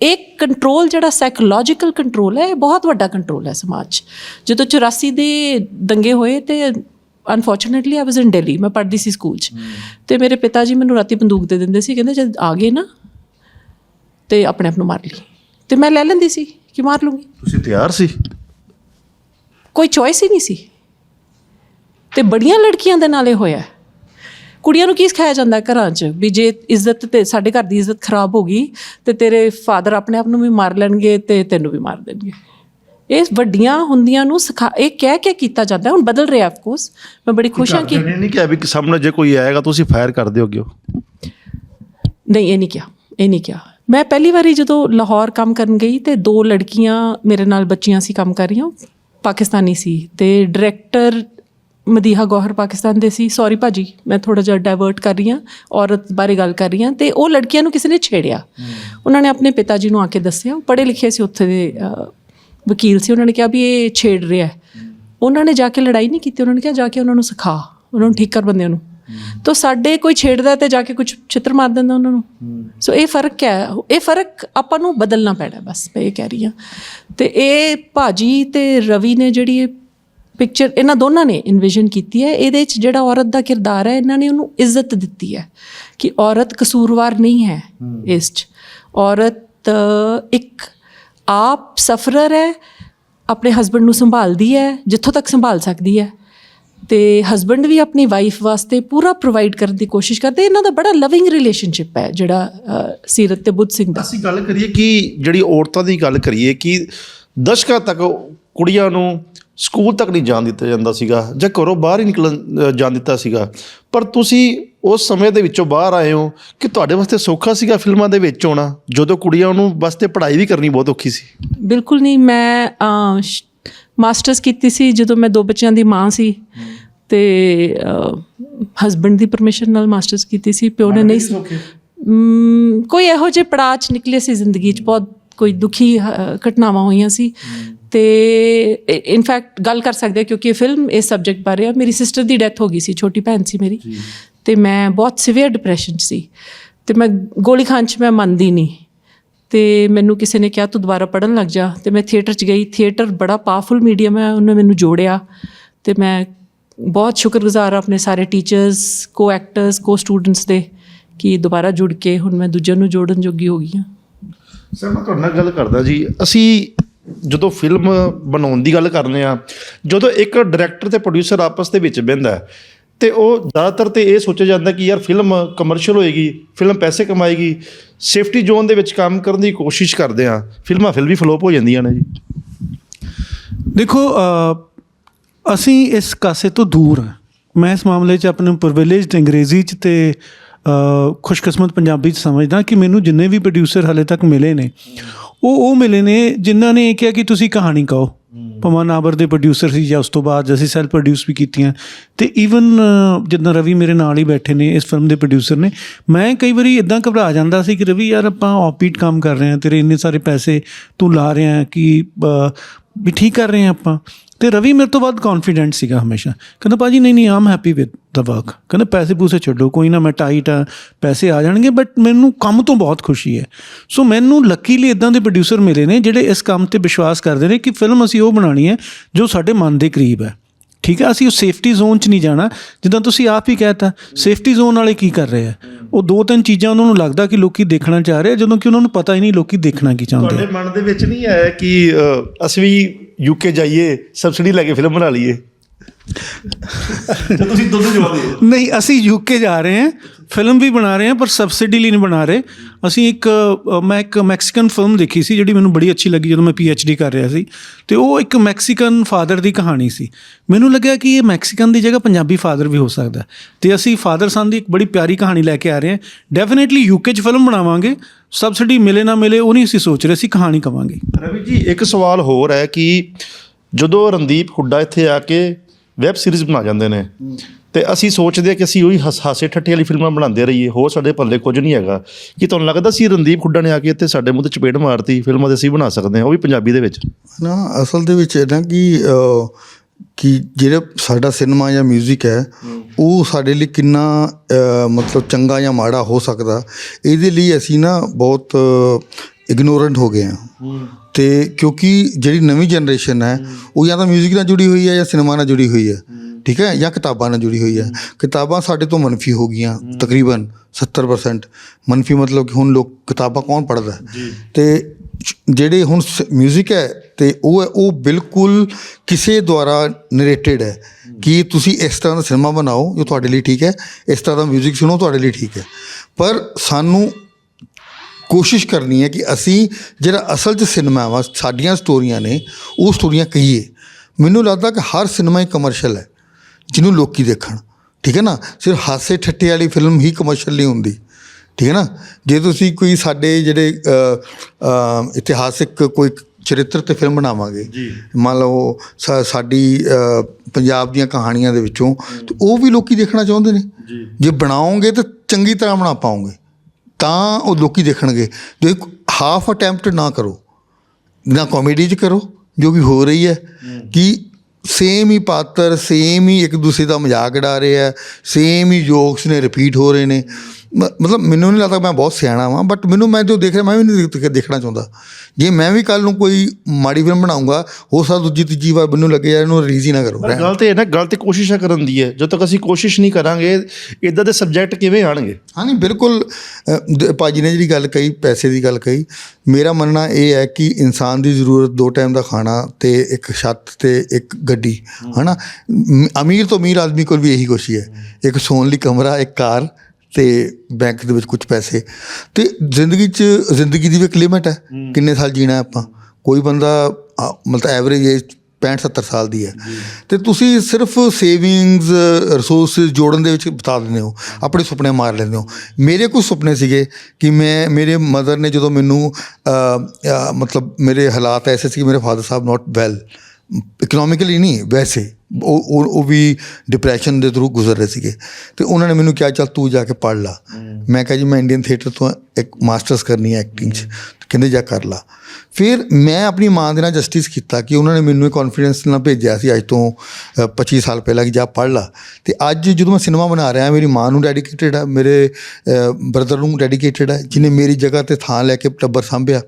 ਇੱਕ ਕੰਟਰੋਲ ਜਿਹੜਾ ਸਾਈਕੋਲੋਜੀਕਲ ਕੰਟਰੋਲ ਹੈ ਇਹ ਬਹੁਤ ਵੱਡਾ ਕੰਟਰੋਲ ਹੈ ਸਮਾਜ 'ਚ। ਜਦੋਂ 84 ਦੇ ਦੰਗੇ ਹੋਏ ਤੇ ਅਨਫੋਰਚੂਨੇਟਲੀ ਆਈ ਵਾਸ ਇਨ ਦਿੱਲੀ ਮੈਂ ਪੜ੍ਹਦੀ ਸੀ ਸਕੂਲ 'ਚ। ਤੇ ਮੇਰੇ ਪਿਤਾ ਜੀ ਮੈਨੂੰ ਰਾਤੀ ਬੰਦੂਕ ਦੇ ਦਿੰਦੇ ਸੀ ਕਹਿੰਦੇ ਜਦ ਆ ਗਏ ਨਾ ਤੇ ਆਪਣੇ ਆਪ ਨੂੰ ਮਾਰ ਲਈ। ਤੇ ਮੈਂ ਲੈ ਲੈਂਦੀ ਸੀ ਕਿ ਮਾਰ ਲੂੰਗੀ। ਤੁਸੀਂ ਤਿਆਰ ਸੀ? ਕੋਈ ਚੋਇਸ ਹੀ ਨਹੀਂ ਸੀ। ਤੇ ਬੜੀਆਂ ਲੜਕੀਆਂ ਦੇ ਨਾਲੇ ਹੋਇਆ। ਹੈ। ਕੁੜੀਆਂ ਨੂੰ ਕੀ ਸਿਖਾਇਆ ਜਾਂਦਾ ਘਰਾਂ 'ਚ? ਵੀ ਜੇ ਇੱਜ਼ਤ ਤੇ ਸਾਡੇ ਘਰ ਦੀ ਇੱਜ਼ਤ ਖਰਾਬ ਹੋ ਗਈ ਤੇ ਤੇਰੇ ਫਾਦਰ ਆਪਣੇ ਆਪ ਨੂੰ ਵੀ ਮਾਰ ਲੈਣਗੇ ਤੇ ਤੈਨੂੰ ਵੀ ਮਾਰ ਦੇਣਗੇ। ਇਹ ਵੱਡੀਆਂ ਹੁੰਦੀਆਂ ਨੂੰ ਸਿਖਾ ਇਹ ਕਹਿ ਕੇ ਕੀਤਾ ਜਾਂਦਾ। ਹੁਣ ਬਦਲ ਰਿਹਾ ਆਫ ਕੋਰਸ ਮੈਂ ਬੜੀ ਖੁਸ਼ ਹਾਂ ਕਿ ਨਹੀਂ ਕਿਹਾ ਵੀ ਕਿ ਸਾਹਮਣੇ ਜੇ ਕੋਈ ਆਏਗਾ ਤੁਸੀਂ ਫਾਇਰ ਕਰ ਦਿਓਗੇ ਨਹੀਂ ਇਹ ਨਹੀਂ ਕਿਹਾ। ਇਹ ਨਹੀਂ ਕਿਹਾ। ਮੈਂ ਪਹਿਲੀ ਵਾਰੀ ਜਦੋਂ ਲਾਹੌਰ ਕੰਮ ਕਰਨ ਗਈ ਤੇ ਦੋ ਲੜਕੀਆਂ ਮੇਰੇ ਨਾਲ ਬੱਚੀਆਂ ਸੀ ਕੰਮ ਕਰ ਰਹੀਆਂ ਪਾਕਿਸਤਾਨੀ ਸੀ ਤੇ ਡਾਇਰੈਕਟਰ ਮਦੀਹਾ ਗੌਹਰ ਪਾਕਿਸਤਾਨ ਦੇ ਸੀ। ਸੌਰੀ ਭਾਜੀ ਮੈਂ ਥੋੜਾ ਜਿਹਾ ਡਾਇਵਰਟ ਕਰ ਰਹੀ ਹਾਂ ਔਰਤ ਬਾਰੇ ਗੱਲ ਕਰ ਰਹੀ ਹਾਂ ਤੇ ਉਹ ਲੜਕੀਆਂ ਨੂੰ ਕਿਸੇ ਨੇ ਛੇੜਿਆ। ਉਹਨਾਂ ਨੇ ਆਪਣੇ ਪਿਤਾ ਜੀ ਨੂੰ ਆ ਕੇ ਦੱਸਿਆ ਉਹ ਪੜ੍ਹੇ ਲਿਖੇ ਸੀ ਉੱਥੇ ਦੇ ਵਕੀਲ ਸੀ। ਉਹਨਾਂ ਨੇ ਕਿਹਾ ਵੀ ਇਹ ਛੇੜ ਰਿਹਾ ਹੈ। ਉਹਨਾਂ ਨੇ ਜਾ ਕੇ ਲੜਾਈ ਨਹੀਂ ਕੀਤੀ ਉਹਨਾਂ ਨੇ ਕਿਹਾ ਜਾ ਕੇ ਉਹਨਾਂ ਨੂੰ ਸਿਖਾ ਉਹਨਾਂ ਨੂੰ ਠੀਕ ਕਰ ਬੰਦਿਆਂ ਨੂੰ। ਤੋ ਸਾਡੇ ਕੋਈ ਛੇੜਦਾ ਤੇ ਜਾ ਕੇ ਕੁਝ ਛਿੱਤਰ ਮਾਰ ਦਿੰਦਾ ਉਹਨਾਂ ਨੂੰ। ਸੋ ਇਹ ਫ਼ਰਕ ਹੈ। ਇਹ ਫ਼ਰਕ ਆਪਾਂ ਨੂੰ ਬਦਲਣਾ ਪੈਣਾ ਬਸ, ਮੈਂ ਇਹ ਕਹਿ ਰਹੀ ਹਾਂ। ਤੇ ਇਹ ਭਾਜੀ ਤੇ ਰਵੀ ਨੇ ਜਿਹੜੀ ਇਹ ਪਿਕਚਰ ਇਹਨਾਂ ਦੋਨਾਂ ਨੇ ਇਨਵਿਜ਼ਨ ਕੀਤੀ ਹੈ। ਇਹਦੇ ਚ ਜਿਹੜਾ ਔਰਤ ਦਾ ਕਿਰਦਾਰ ਹੈ, ਇਹਨਾਂ ਨੇ ਉਹਨੂੰ ਇੱਜ਼ਤ ਦਿੱਤੀ ਹੈ ਕਿ ਔਰਤ ਕਸੂਰਵਾਰ ਨਹੀਂ ਹੈ ਇਸ ਚ। ਔਰਤ ਇੱਕ ਆਪ ਸਫਰਰ ਹੈ, ਆਪਣੇ ਹਸਬੰਡ ਨੂੰ ਸੰਭਾਲਦੀ ਹੈ, ਜਿੱਥੋਂ ਤੱਕ ਸੰਭਾਲ ਸਕਦੀ ਹੈ। ਤੇ ਹਸਬੰਡ ਵੀ ਆਪਣੀ ਵਾਈਫ ਵਾਸਤੇ ਪੂਰਾ ਪ੍ਰੋਵਾਈਡ ਕਰਨ ਦੀ ਕੋਸ਼ਿਸ਼ ਕਰਦੇ ਇਹਨਾਂ ਦਾ ਬੜਾ ਲਵਿੰਗ ਰਿਲੇਸ਼ਨਸ਼ਿਪ ਹੈ ਜਿਹੜਾ ਸੀਰਤ ਤੇ ਬੁੱਧ ਸਿੰਘ ਦਾ। ਅਸੀਂ ਗੱਲ ਕਰੀਏ ਕਿ ਜਿਹੜੀ ਔਰਤਾਂ ਦੀ ਗੱਲ ਕਰੀਏ ਕਿ ਦਸ਼ਕਾਂ ਤੱਕ ਕੁੜੀਆਂ ਨੂੰ ਸਕੂਲ ਤੱਕ ਨਹੀਂ ਜਾਣ ਦਿੱਤਾ ਜਾਂਦਾ ਸੀਗਾ ਜਾਂ ਘਰੋਂ ਬਾਹਰ ਹੀ ਨਿਕਲਣ ਜਾਣ ਦਿੱਤਾ ਸੀਗਾ। ਪਰ ਤੁਸੀਂ ਉਸ ਸਮੇਂ ਦੇ ਵਿੱਚੋਂ ਬਾਹਰ ਆਏ ਹੋ ਕਿ ਤੁਹਾਡੇ ਵਾਸਤੇ ਸੌਖਾ ਸੀਗਾ ਫਿਲਮਾਂ ਦੇ ਵਿੱਚ ਆਉਣਾ ਜਦੋਂ ਕੁੜੀਆਂ ਨੂੰ ਵਾਸਤੇ ਪੜ੍ਹਾਈ ਵੀ ਕਰਨੀ ਬਹੁਤ ਔਖੀ ਸੀ? ਬਿਲਕੁਲ ਨਹੀਂ ਮੈਂ ਮਾਸਟਰਸ ਕੀਤੀ ਸੀ ਜਦੋਂ ਮੈਂ ਦੋ ਬੱਚਿਆਂ ਦੀ ਮਾਂ ਸੀ। ਤੇ ਹਸਬੰਡ ਦੀ ਪਰਮਿਸ਼ਨ ਨਾਲ ਮਾਸਟਰਸ ਕੀਤੀ ਸੀ ਪਿਓ ਨੇ ਨਹੀਂ ਕੋਈ ਇਹੋ ਜਿਹੇ ਪੜਾਅ 'ਚ ਨਿਕਲੇ ਸੀ ਜ਼ਿੰਦਗੀ 'ਚ ਬਹੁਤ ਕੋਈ ਦੁਖੀ ਘਟਨਾਵਾਂ ਹੋਈਆਂ ਸੀ। ਤੇ ਇਨਫੈਕਟ ਗੱਲ ਕਰ ਸਕਦੇ ਹਾਂ ਕਿਉਂਕਿ ਇਹ ਫਿਲਮ ਇਸ ਸਬਜੈਕਟ ਬਾਰੇ ਆ। ਮੇਰੀ ਸਿਸਟਰ ਦੀ ਡੈਥ ਹੋ ਗਈ ਸੀ ਛੋਟੀ ਭੈਣ ਸੀ ਮੇਰੀ। ਤੇ ਮੈਂ ਬਹੁਤ ਸਿਵੀਅਰ ਡਿਪਰੈਸ਼ਨ 'ਚ ਸੀ। ਤੇ ਮੈਂ ਗੋਲੀ ਖਾਣ 'ਚ ਮੈਂ ਮੰਨਦੀ ਨਹੀਂ। ਤੇ ਮੈਨੂੰ ਕਿਸੇ ਨੇ ਕਿਹਾ ਤੂੰ ਦੁਬਾਰਾ ਪੜਨ ਲੱਗ ਜਾ। ਤੇ ਮੈਂ ਥੀਏਟਰ 'ਚ ਗਈ। ਥੀਏਟਰ ਬੜਾ ਪਾਵਰਫੁਲ ਮੀਡੀਅਮ ਹੈ ਉਹਨੇ ਮੈਨੂੰ ਜੋੜਿਆ। ਤੇ ਮੈਂ ਬਹੁਤ ਸ਼ੁਕਰਗੁਜ਼ਾਰ ਹਾਂ ਆਪਣੇ ਸਾਰੇ ਟੀਚਰਸ ਕੋ ਐਕਟਰਸ ਕੋ ਸਟੂਡੈਂਟਸ ਦੇ ਕਿ ਦੁਬਾਰਾ ਜੁੜ ਕੇ ਹੁਣ ਮੈਂ ਦੂਜਿਆਂ ਨੂੰ ਜੋੜਨ ਜੋਗੀ ਹੋ ਗਈ ਹਾਂ। ਸਰ ਮੈਂ ਤੁਹਾਡੇ ਨਾਲ ਗੱਲ ਕਰਦਾ ਜੀ। ਅਸੀਂ ਜਦੋਂ ਫਿਲਮ ਬਣਾਉਣ ਦੀ ਗੱਲ ਕਰਨੇ ਆ ਜਦੋਂ ਇੱਕ ਡਾਇਰੈਕਟਰ ਤੇ ਪ੍ਰੋਡਿਊਸਰ ਆਪਸ ਦੇ ਵਿੱਚ ਬਹਿੰਦਾ ਤੇ ਉਹ ਜ਼ਿਆਦਾਤਰ ਤੇ ਇਹ ਸੋਚਿਆ ਜਾਂਦਾ ਕਿ ਯਾਰ ਫਿਲਮ ਕਮਰਸ਼ੀਅਲ ਹੋਏਗੀ ਫਿਲਮ ਪੈਸੇ ਕਮਾਏਗੀ ਸੇਫਟੀ ਜ਼ੋਨ ਦੇ ਵਿੱਚ ਕੰਮ ਕਰਨ ਦੀ ਕੋਸ਼ਿਸ਼ ਕਰਦੇ ਆ ਫਿਲਮਾਂ ਫਿਰ ਵੀ ਫਲੋਪ ਹੋ ਜਾਂਦੀਆਂ ਨੇ ਜੀ। ਦੇਖੋ ਅਸੀਂ ਇਸ ਕਾਸੇ ਤੋਂ ਦੂਰ ਹਾਂ। ਮੈਂ ਇਸ ਮਾਮਲੇ 'ਚ ਆਪਣੇ ਪ੍ਰਿਵਿਲੇਜਡ ਅੰਗਰੇਜ਼ੀ 'ਚ ਤੇ ਖੁਸ਼ਕਿਸਮਤ ਪੰਜਾਬੀ 'ਚ ਸਮਝਦਾ ਕਿ ਮੈਨੂੰ ਜਿੰਨੇ ਵੀ ਪ੍ਰੋਡਿਊਸਰ ਹਲੇ ਤੱਕ ਮਿਲੇ ਨੇ, ਉਹ ਉਹ ਮਿਲੇ ਨੇ ਜਿਨ੍ਹਾਂ ਨੇ ਇਹ ਕਿਹਾ ਕਿ ਤੁਸੀਂ ਕਹਾਣੀ ਕਹੋ। ਪਵਨ ਆਬਰ ਦੇ ਪ੍ਰੋਡਿਊਸਰ ਸੀ ਜਾਂ ਉਸ ਤੋਂ ਬਾਅਦ ਅਸੀਂ ਸੈਲਫ ਪ੍ਰੋਡਿਊਸ ਵੀ ਕੀਤੀਆਂ। ਤੇ ਈਵਨ ਜਿੱਦਾਂ ਰਵੀ ਮੇਰੇ ਨਾਲ ਹੀ ਬੈਠੇ ਨੇ, ਇਸ ਫਿਲਮ ਦੇ ਪ੍ਰੋਡਿਊਸਰ ਨੇ, ਮੈਂ ਕਈ ਵਾਰੀ ਇਦਾਂ ਘਬਰਾ ਜਾਂਦਾ ਸੀ ਕਿ ਰਵੀ ਯਾਰ ਆਪਾਂ ਆਫਬੀਟ ਕੰਮ ਕਰ ਰਹੇ ਹਾਂ, ਤੇਰੇ ਇੰਨੇ ਸਾਰੇ ਪੈਸੇ ਤੂੰ ਲਾ ਰਿਹਾ ਕਿ ਵੀ ਠੀਕ ਕਰ ਰਹੇ ਹਾਂ ਆਪਾਂ। ਤੇ ਰਵੀ ਮੇਰੇ ਤੋਂ ਬਾਅਦ ਕੌਨਫੀਡੈਂਟ ਸੀਗਾ ਹਮੇਸ਼ਾ। ਕਹਿੰਦਾ, ਭਾਜੀ, ਨਹੀਂ ਨਹੀਂ I'm happy with the work ਕਹਿੰਦਾ, ਪੈਸੇ ਪੂਸੇ ਛੱਡੋ, ਕੋਈ ਨਾ, ਮੈਂ ਟਾਈਟ ਆ, ਪੈਸੇ ਆ ਜਾਣਗੇ ਬਟ ਮੈਨੂੰ ਕੰਮ ਤੋਂ ਬਹੁਤ ਖੁਸ਼ੀ ਹੈ। ਸੋ ਮੈਨੂੰ ਲੱਕੀਲੀ ਇਦਾਂ ਦੇ ਪ੍ਰੋਡਿਊਸਰ ਮਿਲੇ ਨੇ, ਜਿਹੜੇ ਇਸ ਕੰਮ ਤੇ ਵਿਸ਼ਵਾਸ ਕਰਦੇ ਨੇ ਕਿ ਫਿਲਮ ਅਸੀਂ ਉਹ ਬਣਾਣੀ ਹੈ, ਜੋ ਸਾਡੇ ਮਨ ਦੇ ਕਰੀਬ ਹੈ। ਠੀਕ ਹੈ, ਅਸੀਂ ਉਹ ਸੇਫਟੀ ਜ਼ੋਨ 'ਚ ਨਹੀਂ ਜਾਣਾ। ਜਿੱਦਾਂ ਤੁਸੀਂ ਆਪ ਹੀ ਕਹਿਤਾ ਸੇਫਟੀ ਜ਼ੋਨ ਵਾਲੇ ਕੀ ਕਰ ਰਹੇ ਆ? ਉਹ ਦੋ ਤਿੰਨ ਚੀਜ਼ਾਂ ਉਹਨਾਂ ਨੂੰ ਲੱਗਦਾ ਕਿ ਲੋਕੀ ਦੇਖਣਾ ਚਾਹ ਰਹੇ ਜਦੋਂ ਕਿ ਉਹਨਾਂ ਨੂੰ ਪਤਾ ਹੀ ਨਹੀਂ ਲੋਕੀ ਦੇਖਣਾ ਕੀ ਚਾਹੁੰਦੇ ਤੁਹਾਡੇ ਮਨ ਦੇ ਵਿੱਚ ਨਹੀਂ ਆਇਆ ਕਿ ਅਸੀਂ ਵੀ ਯੂਕੇ ਜਾਈਏ ਸਬਸਿਡੀ ਲੈ ਕੇ ਫਿਲਮ ਬਣਾ ਲਈਏ। ਤੇ ਤੁਸੀਂ ਦੋਨੋਂ ਜਵਾਬ ਦਿਓ। ਨਹੀਂ ਅਸੀਂ ਯੂਕੇ ਜਾ ਰਹੇ ਹਾਂ। ਫਿਲਮ ਵੀ ਬਣਾ ਰਹੇ ਹਾਂ, ਪਰ ਸਬਸਿਡੀ ਲਈ ਨਹੀਂ ਬਣਾ ਰਹੇ। ਅਸੀਂ ਇੱਕ ਮੈਂ ਇੱਕ ਮੈਕਸੀਕਨ ਫਿਲਮ ਦੇਖੀ ਸੀ, ਜਿਹੜੀ ਮੈਨੂੰ ਬੜੀ ਅੱਛੀ ਲੱਗੀ ਜਦੋਂ ਮੈਂ ਡੀ ਕਰ ਰਿਹਾ ਸੀ। ਤੇ ਉਹ ਇੱਕ ਮੈਕਸੀਕਨ ਫਾਦਰ ਦੀ ਕਹਾਣੀ ਸੀ। ਮੈਨੂੰ ਲੱਗਿਆ ਕਿ ਇਹ ਮੈਕਸੀਕਨ ਦੀ ਜਗ੍ਹਾ ਪੰਜਾਬੀ ਫਾਦਰ ਵੀ ਹੋ ਸਕਦਾ ਹੈ। ਤੇ ਅਸੀਂ ਫਾਦਰ ਸਨ ਦੀ ਇੱਕ ਬੜੀ ਪਿਆਰੀ ਕਹਾਣੀ ਲੈ ਕੇ ਆ ਰਹੇ ਹਾਂ। ਡੈਫੀਨਿਟਲੀ ਯੂਕੇ 'ਚ ਫਿਲਮ ਬਣਾਵਾਂਗੇ। ਸਬਸਿਡੀ ਮਿਲੇ ਨਾ ਮਿਲੇ, ਉਹ ਨਹੀਂ ਅਸੀਂ ਸੋਚ ਰਹੇ ਸੀ ਕਹਾਣੀ ਕਵਾਂਗੇ। ਰਵੀ ਜੀ, ਇੱਕ ਸਵਾਲ ਹੋਰ ਹੈ ਕਿ ਜਦੋਂ ਰਣਦੀਪ ਹੁੱਡਾ ਇੱਥੇ ਆ ਕੇ ਵੈਬ ਸੀਰੀਜ਼ ਬਣਾ ਜਾਂਦੇ ਨੇ ਤੇ ਅਸੀਂ ਸੋਚਦੇ ਹਾਂ ਕਿ ਅਸੀਂ ਉਹੀ ਹਸ- ਹਾਸੇ ਠੱਠੇ ਵਾਲੀ ਫਿਲਮਾਂ ਬਣਾਉਂਦੇ ਰਹੀਏ ਹੋਰ ਸਾਡੇ ਪੱਲੇ ਕੁਝ ਨਹੀਂ ਹੈਗਾ ਕੀ ਤੁਹਾਨੂੰ ਲੱਗਦਾ ਸੀ ਰਣਦੀਪ ਹੁੱਡਾ ਨੇ ਆ ਕੇ ਇੱਥੇ ਸਾਡੇ ਮੂੰਹ ਤੇ ਚਪੇੜ ਮਾਰਤੀ ਫਿਲਮਾਂ ਤੇ ਅਸੀਂ ਬਣਾ ਸਕਦੇ ਹਾਂ ਉਹ ਵੀ ਪੰਜਾਬੀ ਦੇ ਵਿੱਚ ਨਾ ਅਸਲ ਦੇ ਵਿੱਚ ਇਹ ਨਾ ਕਿ ਅ, ਕਿ ਜਿਹੜਾ ਸਾਡਾ ਸਿਨੇਮਾ ਜਾਂ 뮤직 ਹੈ ਉਹ ਸਾਡੇ ਲਈ ਕਿੰਨਾ ਅ, ਮਤਲਬ ਚੰਗਾ ਜਾਂ ਮਾੜਾ ਹੋ ਸਕਦਾ ਇਹਦੇ ਲਈ ਅਸੀਂ ਨਾ ਬਹੁਤ ਇਗਨੋਰੈਂਟ ਹੋ ਗਏ ਹਾਂ ਤੇ ਕਿਉਂਕਿ ਜਿਹੜੀ ਨਵੀਂ ਜਨਰੇਸ਼ਨ ਹੈ ਉਹ ਜਾਂ ਤਾਂ 뮤직 ਨਾਲ ਜੁੜੀ ਹੋਈ ਹੈ ਜਾਂ ਸਿਨੇਮਾ ਨਾਲ ਜੁੜੀ ਹੋਈ ਹੈ ਠੀਕ ਹੈ ਜਾਂ ਕਿਤਾਬਾਂ ਨਾਲ ਜੁੜੀ ਹੋਈ ਹੈ ਕਿਤਾਬਾਂ ਸਾਡੇ ਤੋਂ ਮਨਫੀ ਹੋ ਗਈਆਂ ਤਕਰੀਬਨ 70% ਮਨਫੀ ਮਤਲਬ ਕਿ ਹੁਣ ਲੋਕ ਕਿਤਾਬਾਂ ਕੌਣ ਪੜ੍ਹਦਾ ਹੈ? ਤੇ ਜਿਹੜੇ ਹੁਣ 뮤직 ਹੈ ਤੇ ਉਹ ਹੈ ਉਹ ਬਿਲਕੁਲ ਕਿਸੇ ਦੁਆਰਾ ਨਰੇਟਡ ਹੈ ਕਿ ਤੁਸੀਂ ਇਸ ਤਰ੍ਹਾਂ ਦਾ ਸਿਨੇਮਾ ਬਣਾਓ ਜੋ ਤੁਹਾਡੇ ਲਈ ਠੀਕ ਹੈ ਇਸ ਤਰ੍ਹਾਂ ਦਾ 뮤직 ਸੁਣੋ ਤੁਹਾਡੇ ਲਈ ਠੀਕ ਹੈ ਪਰ ਸਾਨੂੰ ਕੋਸ਼ਿਸ਼ ਕਰਨੀ ਹੈ ਕਿ ਅਸੀਂ ਜਿਹੜਾ ਅਸਲ 'ਚ ਸਿਨੇਮਾ ਵਾ ਸਾਡੀਆਂ ਸਟੋਰੀਆਂ ਨੇ ਉਹ ਸਟੋਰੀਆਂ ਕਹੀਏ ਮੈਨੂੰ ਲੱਗਦਾ ਕਿ ਹਰ ਸਿਨੇਮਾ ਇੱਕ ਕਮਰਸ਼ੀਅਲ ਹੈ ਜਿਹਨੂੰ ਲੋਕੀ ਦੇਖਣ ਠੀਕ ਹੈ ਨਾ? ਸਿਰਫ ਹਾਸੇ ਠੱਟੇ ਵਾਲੀ ਫਿਲਮ ਹੀ ਕਮਰਸ਼ੀਅਲ ਨਹੀਂ ਹੁੰਦੀ ਠੀਕ ਹੈ ਨਾ? ਜੇ ਤੁਸੀਂ ਕੋਈ ਸਾਡੇ ਜਿਹੜੇ ਇਤਿਹਾਸਿਕ ਕੋਈ ਚਰਿੱਤਰ ਤੇ ਫਿਲਮ ਬਣਾਵਾਂਗੇ ਮੰਨ ਲਓ ਸਾਡੀ ਪੰਜਾਬ ਦੀਆਂ ਕਹਾਣੀਆਂ ਦੇ ਵਿੱਚੋਂ ਤੇ ਉਹ ਵੀ ਲੋਕੀ ਦੇਖਣਾ ਚਾਹੁੰਦੇ ਨੇ। ਜੇ। ਬਣਾਓਗੇ ਤਾਂ ਚੰਗੀ ਤਰ੍ਹਾਂ ਬਣਾ ਪਾਓਗੇ ਤਾਂ ਉਹ ਲੋਕੀ ਦੇਖਣਗੇ। ਜੋ ਇੱਕ ਹਾਫ ਅਟੈਂਪਟ ਨਾ ਕਰੋ ਨਾ ਕਾਮੇਡੀ 'ਚ ਕਰੋ ਜੋ ਕਿ ਹੋ ਰਹੀ ਹੈ। ਕਿ ਸੇਮ ਹੀ ਪਾਤਰ ਸੇਮ ਹੀ ਇੱਕ ਦੂਸਰੇ ਦਾ ਮਜ਼ਾਕ ਉਡਾ ਰਹੇ ਆ ਸੇਮ ਹੀ ਜੋਕਸ ਨੇ ਰਿਪੀਟ ਹੋ ਰਹੇ ਨੇ। ਮਤਲਬ ਮੈਨੂੰ ਨਹੀਂ ਲੱਗਦਾ ਮੈਂ ਬਹੁਤ ਸਿਆਣਾ ਵਾਂ ਬਟ ਮੈਨੂੰ ਮੈਂ ਜੋ ਦੇਖ ਰਿਹਾ ਮੈਂ ਵੀ ਨਹੀਂ ਦੇਖ- ਦੇਖਣਾ ਚਾਹੁੰਦਾ। ਜੇ ਮੈਂ ਵੀ ਕੱਲ ਨੂੰ ਕੋਈ ਮਾੜੀ ਫਿਲਮ ਬਣਾਉਂਗਾ ਹੋ ਸਕਦਾ ਦੂਜੀ ਤੀਜੀ ਵਾਰ ਮੈਨੂੰ ਲੱਗੇ ਯਾਰ ਇਹਨੂੰ ਰਿਲੀਜ਼ ਹੀ ਨਾ ਕਰੋ ਪਰ ਗੱਲ ਤੇ ਇਹ ਨਾ ਗੱਲ ਤੇ ਕੋਸ਼ਿਸ਼ਾਂ ਕਰਨ ਦੀ ਹੈ। ਜਦੋਂ ਤੱਕ ਅਸੀਂ ਕੋਸ਼ਿਸ਼ ਨਹੀਂ ਕਰਾਂਗੇ ਇਦਾਂ ਦੇ ਸਬਜੈਕਟ ਕਿਵੇਂ ਆਣਗੇ? ਹਾਂ ਨਹੀਂ ਬਿਲਕੁਲ ਭਾਜੀ ਨੇ ਜਿਹੜੀ ਗੱਲ ਕਹੀ ਪੈਸੇ ਦੀ ਗੱਲ ਕਹੀ ਮੇਰਾ ਮੰਨਣਾ ਇਹ ਹੈ ਕਿ ਇਨਸਾਨ ਦੀ ਜ਼ਰੂਰਤ ਦੋ ਟਾਈਮ ਦਾ ਖਾਣਾ ਤੇ ਇੱਕ ਛੱਤ ਤੇ ਇੱਕ ਗੱਡੀ ਹਨਾ? ਅਮੀਰ ਤੋਂ ਅਮੀਰ ਆਦਮੀ ਕੋਲ ਵੀ ਇਹੀ ਕੁਛ ਹੀ ਹੈ। ਇੱਕ ਸੌਣ ਲਈ ਕਮਰਾ ਇੱਕ ਕਾਰ ਤੇ ਬੈਂਕ ਦੇ ਵਿੱਚ ਕੁਝ ਪੈਸੇ। ਤੇ ਜ਼ਿੰਦਗੀ 'ਚ ਜ਼ਿੰਦਗੀ ਦੀ ਵੀ ਇੱਕ ਲਿਮਟ ਹੈ ਕਿੰਨੇ ਸਾਲ ਜੀਣਾ ਹੈ ਆਪਾਂ। ਕੋਈ ਬੰਦਾ ਮਤਲਬ ਐਵਰੇਜ ਏਜ 65 70 ਸਾਲ ਦੀ ਹੈ। ਤੇ ਤੁਸੀਂ ਸਿਰਫ ਸੇਵਿੰਗਸ ਰਿਸੋਰਸਸ ਜੋੜਨ ਦੇ ਵਿੱਚ ਬਤਾ ਦਿੰਦੇ ਹੋ। ਆਪਣੇ ਸੁਪਨੇ ਮਾਰ ਲੈਂਦੇ ਹੋ। ਮੇਰੇ ਕੁਝ ਸੁਪਨੇ ਸੀਗੇ ਕਿ ਮੈਂ ਮੇਰੇ ਮਦਰ ਨੇ ਜਦੋਂ ਮੈਨੂੰ ਮਤਲਬ ਮੇਰੇ ਹਾਲਾਤ ਐਸੇ ਸੀ ਕਿ ਮੇਰੇ ਫਾਦਰ ਸਾਹਿਬ ਨਾਟ ਵੈਲ ਇਕਨੋਮਿਕਲੀ ਨਹੀਂ ਵੈਸੇ। ਉਹ ਉਹ ਉਹ ਵੀ ਡਿਪਰੈਸ਼ਨ ਦੇ ਥਰੂ ਗੁਜ਼ਰ ਰਹੇ ਸੀਗੇ। ਤੇ ਉਹਨਾਂ ਨੇ ਮੈਨੂੰ ਕਿਹਾ ਚੱਲ ਤੂੰ ਜਾ ਕੇ ਪੜ੍ਹ ਲਾ। ਮੈਂ ਕਿਹਾ ਜੀ ਮੈਂ ਇੰਡੀਅਨ ਥੀਏਟਰ ਤੋਂ ਇੱਕ ਮਾਸਟਰਸ ਕਰਨੀ ਹੈ ਐਕਟਿੰਗ 'ਚ। ਕਹਿੰਦੇ ਜਾ ਕਰ ਲਾ। ਫਿਰ ਮੈਂ ਆਪਣੀ ਮਾਂ ਦੇ ਨਾਲ ਜਸਟਿਸ ਕੀਤਾ ਕਿ ਉਹਨਾਂ ਨੇ ਮੈਨੂੰ ਕੌਨਫੀਡੈਂਸ ਨਾਲ ਭੇਜਿਆ ਸੀ ਅੱਜ ਤੋਂ ਅ, 25 ਸਾਲ ਪਹਿਲਾਂ ਕਿ ਜਾ ਪੜ੍ਹ ਲਾ। ਤੇ ਅੱਜ ਜਦੋਂ ਮੈਂ ਸਿਨੇਮਾ ਬਣਾ ਰਿਹਾ ਮੇਰੀ ਮਾਂ ਨੂੰ ਡੈਡੀਕੇਟਡ ਹੈ ਮੇਰੇ ਬ੍ਰਦਰ ਨੂੰ ਡੈਡੀਕੇਟਡ ਹੈ ਜਿਨੇ ਮੇਰੀ ਜਗ੍ਹਾ ਤੇ ਥਾਂ ਲੈ ਕੇ ਟੱਬਰ ਸੰਭਿਆ।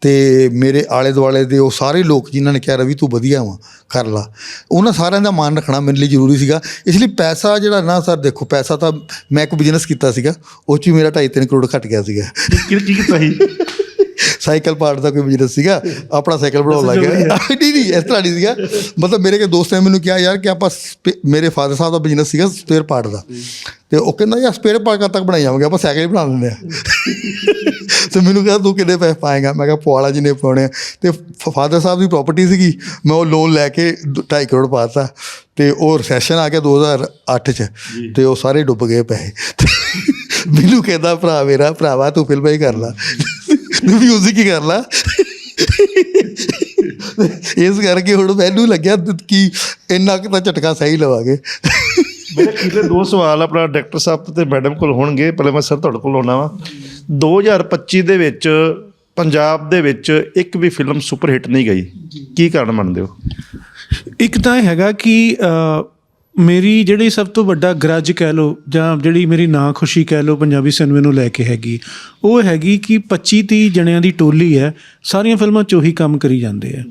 ਤੇ ਮੇਰੇ ਆਲੇ ਦੁਆਲੇ ਦੇ ਉਹ ਸਾਰੇ ਲੋਕ ਜਿਨ੍ਹਾਂ ਨੇ ਕਿਹਾ ਰਵੀ ਤੂੰ ਵਧੀਆ ਵਾ ਕਰ ਲਾ। ਉਹਨਾਂ ਸਾਰਿਆਂ ਦਾ ਮਾਨ ਰੱਖਣਾ ਮੇਰੇ ਲਈ ਜ਼ਰੂਰੀ ਸੀਗਾ। ਇਸ ਲਈ ਪੈਸਾ ਜਿਹੜਾ ਨਾ ਸਰ, ਦੇਖੋ, ਪੈਸਾ ਤਾਂ ਮੈਂ ਇੱਕ ਬਿਜ਼ਨਸ ਕੀਤਾ ਸੀਗਾ, ਉਹ 'ਚ ਵੀ ਮੇਰਾ 2.5 ਕਰੋੜ ਘਟ ਗਿਆ ਸੀਗਾ। ਕੀ ਕੀਤਾ ਸੀ ਸਾਈਕਲ ਪਾਰਟ ਦਾ ਕੋਈ ਬਿਜ਼ਨਸ ਸੀਗਾ ਆਪਣਾ ਸਾਈਕਲ ਬਣਾਉਣ ਲੱਗ ਗਿਆ। ਨਹੀਂ ਨਹੀਂ ਇਸ ਤਰ੍ਹਾਂ ਨਹੀਂ ਸੀਗਾ। ਮਤਲਬ ਮੇਰੇ ਕੇ ਦੋਸਤ ਨੇ ਮੈਨੂੰ ਕਿਹਾ ਯਾਰ ਕਿ ਆਪਾਂ ਮੇਰੇ ਫਾਦਰ ਸਾਹਿਬ ਦਾ ਬਿਜ਼ਨਸ ਸੀਗਾ ਸਪੇਅਰ ਪਾਰਟ ਦਾ। ਤੇ ਉਹ ਕਹਿੰਦਾ ਯਾਰ ਸਪੇਅਰ ਪਾਰਟ ਕਦ ਤੱਕ ਬਣਾਈ ਜਾਵਾਂਗੇ? ਆਪਾਂ ਸਾਈਕਲ ਹੀ ਬਣਾ ਦਿੰਦੇ ਆ। ਤੇ ਮੈਨੂੰ ਕਹਿੰਦਾ ਤੂੰ ਕਿੰਨੇ ਪੈਸੇ ਪਾਏਗਾ? ਮੈਂ ਕਿਹਾ ਪਵਾਲਾ ਜਿੰਨੇ ਪਾਉਣੇ ਆ। ਤੇ ਫਾਦਰ ਸਾਹਿਬ ਦੀ ਪ੍ਰਾਪਰਟੀ ਸੀਗੀ ਮੈਂ ਉਹ ਲੋਨ ਲੈ ਕੇ 2.5 ਕਰੋੜ ਪਾਤਾ ਤੇ ਉਹ ਰੈਸੈਸ਼ਨ ਆ ਗਿਆ 2008 ਚ ਤੇ ਉਹ ਸਾਰੇ ਡੁੱਬ ਗਏ ਪੈਸੇ। ਮੈਨੂੰ ਕਹਿੰਦਾ ਭਰਾ ਮੇਰਾ ਭਰਾਵਾ ਤੂੰ ਫਿਲਮਾਂ ਹੀ ਕਰ ਲਾ। ਮਿਊਜ਼ਿਕ ਹੀ ਕਰ ਲਾ। ਇਸ ਕਰਕੇ ਹੁਣ ਮੈਨੂੰ ਲੱਗਿਆ ਕਿ ਇੰਨਾ ਕੁ ਤਾਂ ਝਟਕਾ ਸਹੀ ਲਵਾਂਗੇ। ਮੇਰੇ ਅਖੀਰਲੇ ਦੋ ਸਵਾਲ ਆਪਣਾ ਡਾਇਰੈਕਟਰ ਸਾਹਿਬ ਤੇ ਮੈਡਮ ਕੋਲ ਹੋਣਗੇ। ਪਹਿਲੇ ਮੈਂ ਸਰ ਤੁਹਾਡੇ ਕੋਲ ਆਉਣਾ ਵਾ। 2025 ਦੇ ਵਿੱਚ ਪੰਜਾਬ ਦੇ ਵਿੱਚ ਇੱਕ ਵੀ ਫਿਲਮ ਸੁਪਰ ਹਿੱਟ ਨਹੀਂ ਗਈ। ਕੀ ਕਾਰਨ ਮੰਨਦੇ ਹੋ? ਇੱਕ ਤਾਂ ਇਹ ਹੈਗਾ ਕਿ ਮੇਰੀ ਜਿਹੜੀ ਸਭ ਤੋਂ ਵੱਡਾ ਗਰਜ ਕਹਿ ਲਓ ਜਾਂ ਜਿਹੜੀ ਮੇਰੀ ਨਾ ਖੁਸ਼ੀ ਕਹਿ ਲਓ ਪੰਜਾਬੀ ਸਿਨੇਮੇ ਨੂੰ ਲੈ ਕੇ ਹੈਗੀ, ਉਹ ਹੈਗੀ ਕਿ 25 30 ਜਣਿਆਂ ਦੀ ਟੋਲੀ ਹੈ, ਸਾਰੀਆਂ ਫਿਲਮਾਂ 'ਚ ਉਹੀ ਕੰਮ ਕਰੀ ਜਾਂਦੇ ਆ।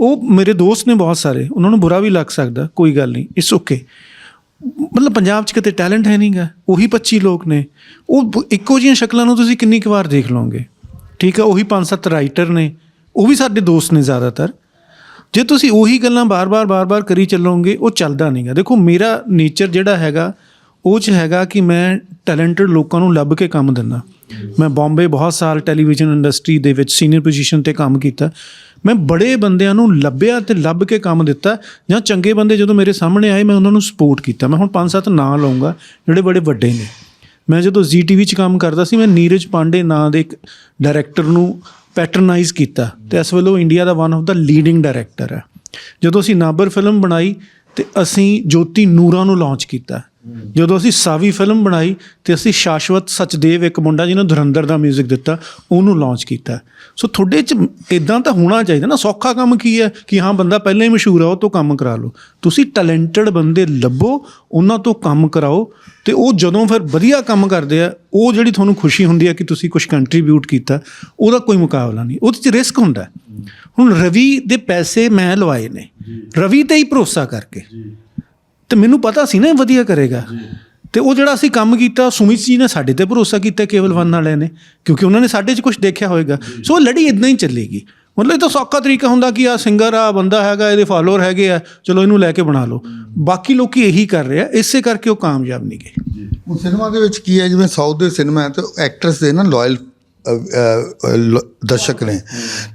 ਉਹ ਮੇਰੇ ਦੋਸਤ ਨੇ ਬਹੁਤ ਸਾਰੇ, ਉਹਨਾਂ ਨੂੰ ਬੁਰਾ ਵੀ ਲੱਗ ਸਕਦਾ, ਕੋਈ ਗੱਲ ਨਹੀਂ ਇਟਸ ਓਕੇ ਮਤਲਬ ਪੰਜਾਬ 'ਚ ਕਿਤੇ ਟੈਲੈਂਟ ਹੈ ਨਹੀਂਗਾ, ਉਹੀ 25 ਲੋਕ ਨੇ। ਉਹ ਇੱਕੋ ਜਿਹੀਆਂ ਸ਼ਕਲਾਂ ਨੂੰ ਤੁਸੀਂ ਕਿੰਨੀ ਕੁ ਵਾਰ ਦੇਖ ਲਓਗੇ। ਠੀਕ ਹੈ ਉਹੀ ਪੰਜ ਸੱਤ ਰਾਈਟਰ ਨੇ, ਉਹ ਵੀ ਸਾਡੇ ਦੋਸਤ ਨੇ ਜ਼ਿਆਦਾਤਰ। ਜੇ ਤੁਸੀਂ ਉਹੀ ਗੱਲਾਂ ਬਾਰ-ਬਾਰ ਬਾਰ-ਬਾਰ ਕਰੀ ਚੱਲੋਗੇ, ਉਹ ਚੱਲਦਾ ਨਹੀਂਗਾ ਦੇਖੋ, ਮੇਰਾ ਨੇਚਰ ਜਿਹੜਾ ਹੈਗਾ, ਉਹ ਚ ਹੈਗਾ ਕਿ ਮੈਂ ਟੈਲੈਂਟਡ ਲੋਕਾਂ ਨੂੰ ਲੱਭ ਕੇ ਕੰਮ ਦਿੰਦਾ। ਮੈਂ ਬੰਬੇ ਬਹੁਤ ਸਾਲ ਟੈਲੀਵਿਜ਼ਨ ਇੰਡਸਟਰੀ ਦੇ ਵਿੱਚ ਸੀਨੀਅਰ ਪੋਜੀਸ਼ਨ ਤੇ ਕੰਮ ਕੀਤਾ। ਮੈਂ ਬੜੇ ਬੰਦਿਆਂ ਨੂੰ ਲੱਭਿਆ ਤੇ ਲੱਭ ਕੇ ਕੰਮ ਦਿੱਤਾ, ਜਾਂ ਚੰਗੇ ਬੰਦੇ ਜਦੋਂ ਮੇਰੇ ਸਾਹਮਣੇ ਆਏ, ਮੈਂ ਉਹਨਾਂ ਨੂੰ ਸਪੋਰਟ ਕੀਤਾ। ਮੈਂ ਹੁਣ ਪੰਜ ਸੱਤ ਨਾਂ ਲਵਾਂਗਾ ਜਿਹੜੇ ਬੜੇ ਵੱਡੇ ਨੇ। ਮੈਂ ਜਦੋਂ ਜ਼ੀ ਚ ਕੰਮ ਕਰਦਾ ਸੀ, ਮੈਂ ਨੀਰਜ ਪਾਂਡੇ ਨਾਂ ਦੇ ਇੱਕ ਡਾਇਰੈਕਟਰ ਨੂੰ ਪੈਟਰਨਾਈਜ਼ ਕੀਤਾ ਤੇ ਇਸ ਵੇਲੇ ਉਹ India the one of the leading director ਹੈ। ਜਦੋਂ ਅਸੀਂ ਨਾਬਰ ਫਿਲਮ ਬਣਾਈ ਤੇ ਅਸੀਂ ਜੋਤੀ ਨੂਰਾ ਨੂੰ ਲਾਂਚ ਕੀਤਾ। ਜਦੋਂ ਅਸੀਂ ਸਾਵੀ ਫਿਲਮ ਬਣਾਈ ਤੇ ਅਸੀਂ ਸ਼ਾਸ਼ਵਤ ਸਚਦੇਵ ਇੱਕ ਮੁੰਡਾ ਜਿਹਨੇ ਧੁਰੰਦਰ ਦਾ 뮤직 ਦਿੱਤਾ ਉਹਨੂੰ ਲਾਂਚ ਕੀਤਾ। ਸੋ ਤੁਹਾਡੇ ਚ ਇਦਾਂ ਤਾਂ ਹੋਣਾ ਚਾਹੀਦਾ ਨਾ ਸੌਖਾ ਕੰਮ ਕੀ ਹੈ ਕਿ ਹਾਂ ਬੰਦਾ ਪਹਿਲਾਂ ਹੀ ਮਸ਼ਹੂਰ ਆ ਉਹ ਤੋਂ ਕੰਮ ਕਰਾ ਲਓ। ਤੁਸੀਂ ਟੈਲੈਂਟਡ ਬੰਦੇ ਲੱਭੋ ਉਹਨਾਂ ਤੋਂ ਕੰਮ ਕਰਾਓ ਤੇ ਉਹ ਜਦੋਂ ਫਿਰ ਵਧੀਆ ਕੰਮ ਕਰਦੇ ਆ ਉਹ ਜਿਹੜੀ ਤੁਹਾਨੂੰ ਖੁਸ਼ੀ ਹੁੰਦੀ ਹੈ ਕਿ ਤੁਸੀਂ ਕੁਝ ਕੰਟਰੀਬਿਊਟ ਕੀਤਾ ਉਹਦਾ ਕੋਈ ਮੁਕਾਬਲਾ ਨਹੀਂ। ਉਹਦੇ ਚ ਰਿਸਕ ਹੁੰਦਾ। ਹੁਣ ਰਵੀ ਦੇ ਪੈਸੇ ਮੈਂ ਲਵਾਏ ਨੇ। ਰਵੀ ਤੇ ਹੀ ਭਰੋਸਾ ਕਰਕੇ। ਤੇ ਮੈਨੂੰ ਪਤਾ ਸੀ ਨਾ ਇਹ ਵਧੀਆ ਕਰੇਗਾ। ਤੇ ਉਹ ਜਿਹੜਾ ਅਸੀਂ ਕੰਮ ਕੀਤਾ ਸੁਮਿਤ ਜੀ ਨੇ ਸਾਡੇ ਤੇ ਭਰੋਸਾ ਕੀਤਾ ਕੇਵਲ ਵਨ ਵਾਲਿਆਂ ਨੇ ਕਿਉਂਕਿ ਉਹਨਾਂ ਨੇ ਸਾਡੇ 'ਚ ਕੁਝ ਦੇਖਿਆ ਹੋਵੇਗਾ ਸੋ ਉਹ ਲੜੀ ਇਦਾਂ ਹੀ ਚੱਲੇਗੀ। ਮਤਲਬ ਇਹ ਤਾਂ ਸੌਖਾ ਤਰੀਕਾ ਹੁੰਦਾ ਕਿ ਆ ਸਿੰਗਰ ਆ ਬੰਦਾ ਹੈਗਾ ਇਹਦੇ ਫਾਲੋਅਰ ਹੈਗੇ ਆ ਚਲੋ ਇਹਨੂੰ ਲੈ ਕੇ ਬਣਾ ਲਓ। ਬਾਕੀ ਲੋਕੀ ਇਹੀ ਕਰ ਰਹੇ ਆ ਇਸੇ ਕਰਕੇ ਉਹ ਕਾਮਯਾਬ ਨਹੀਂ ਗਏ। ਹੁਣ ਸਿਨੇਮਾ ਦੇ ਵਿੱਚ ਕੀ ਹੈ? ਜਿਵੇਂ ਸਾਊਥ ਦੇ ਸਿਨੇਮਾ ਹੈ ਤੇ ਐਕਟਰਸ ਦੇ ਨਾ ਲਾਇਲ ਦਰਸ਼ਕ ਨੇ।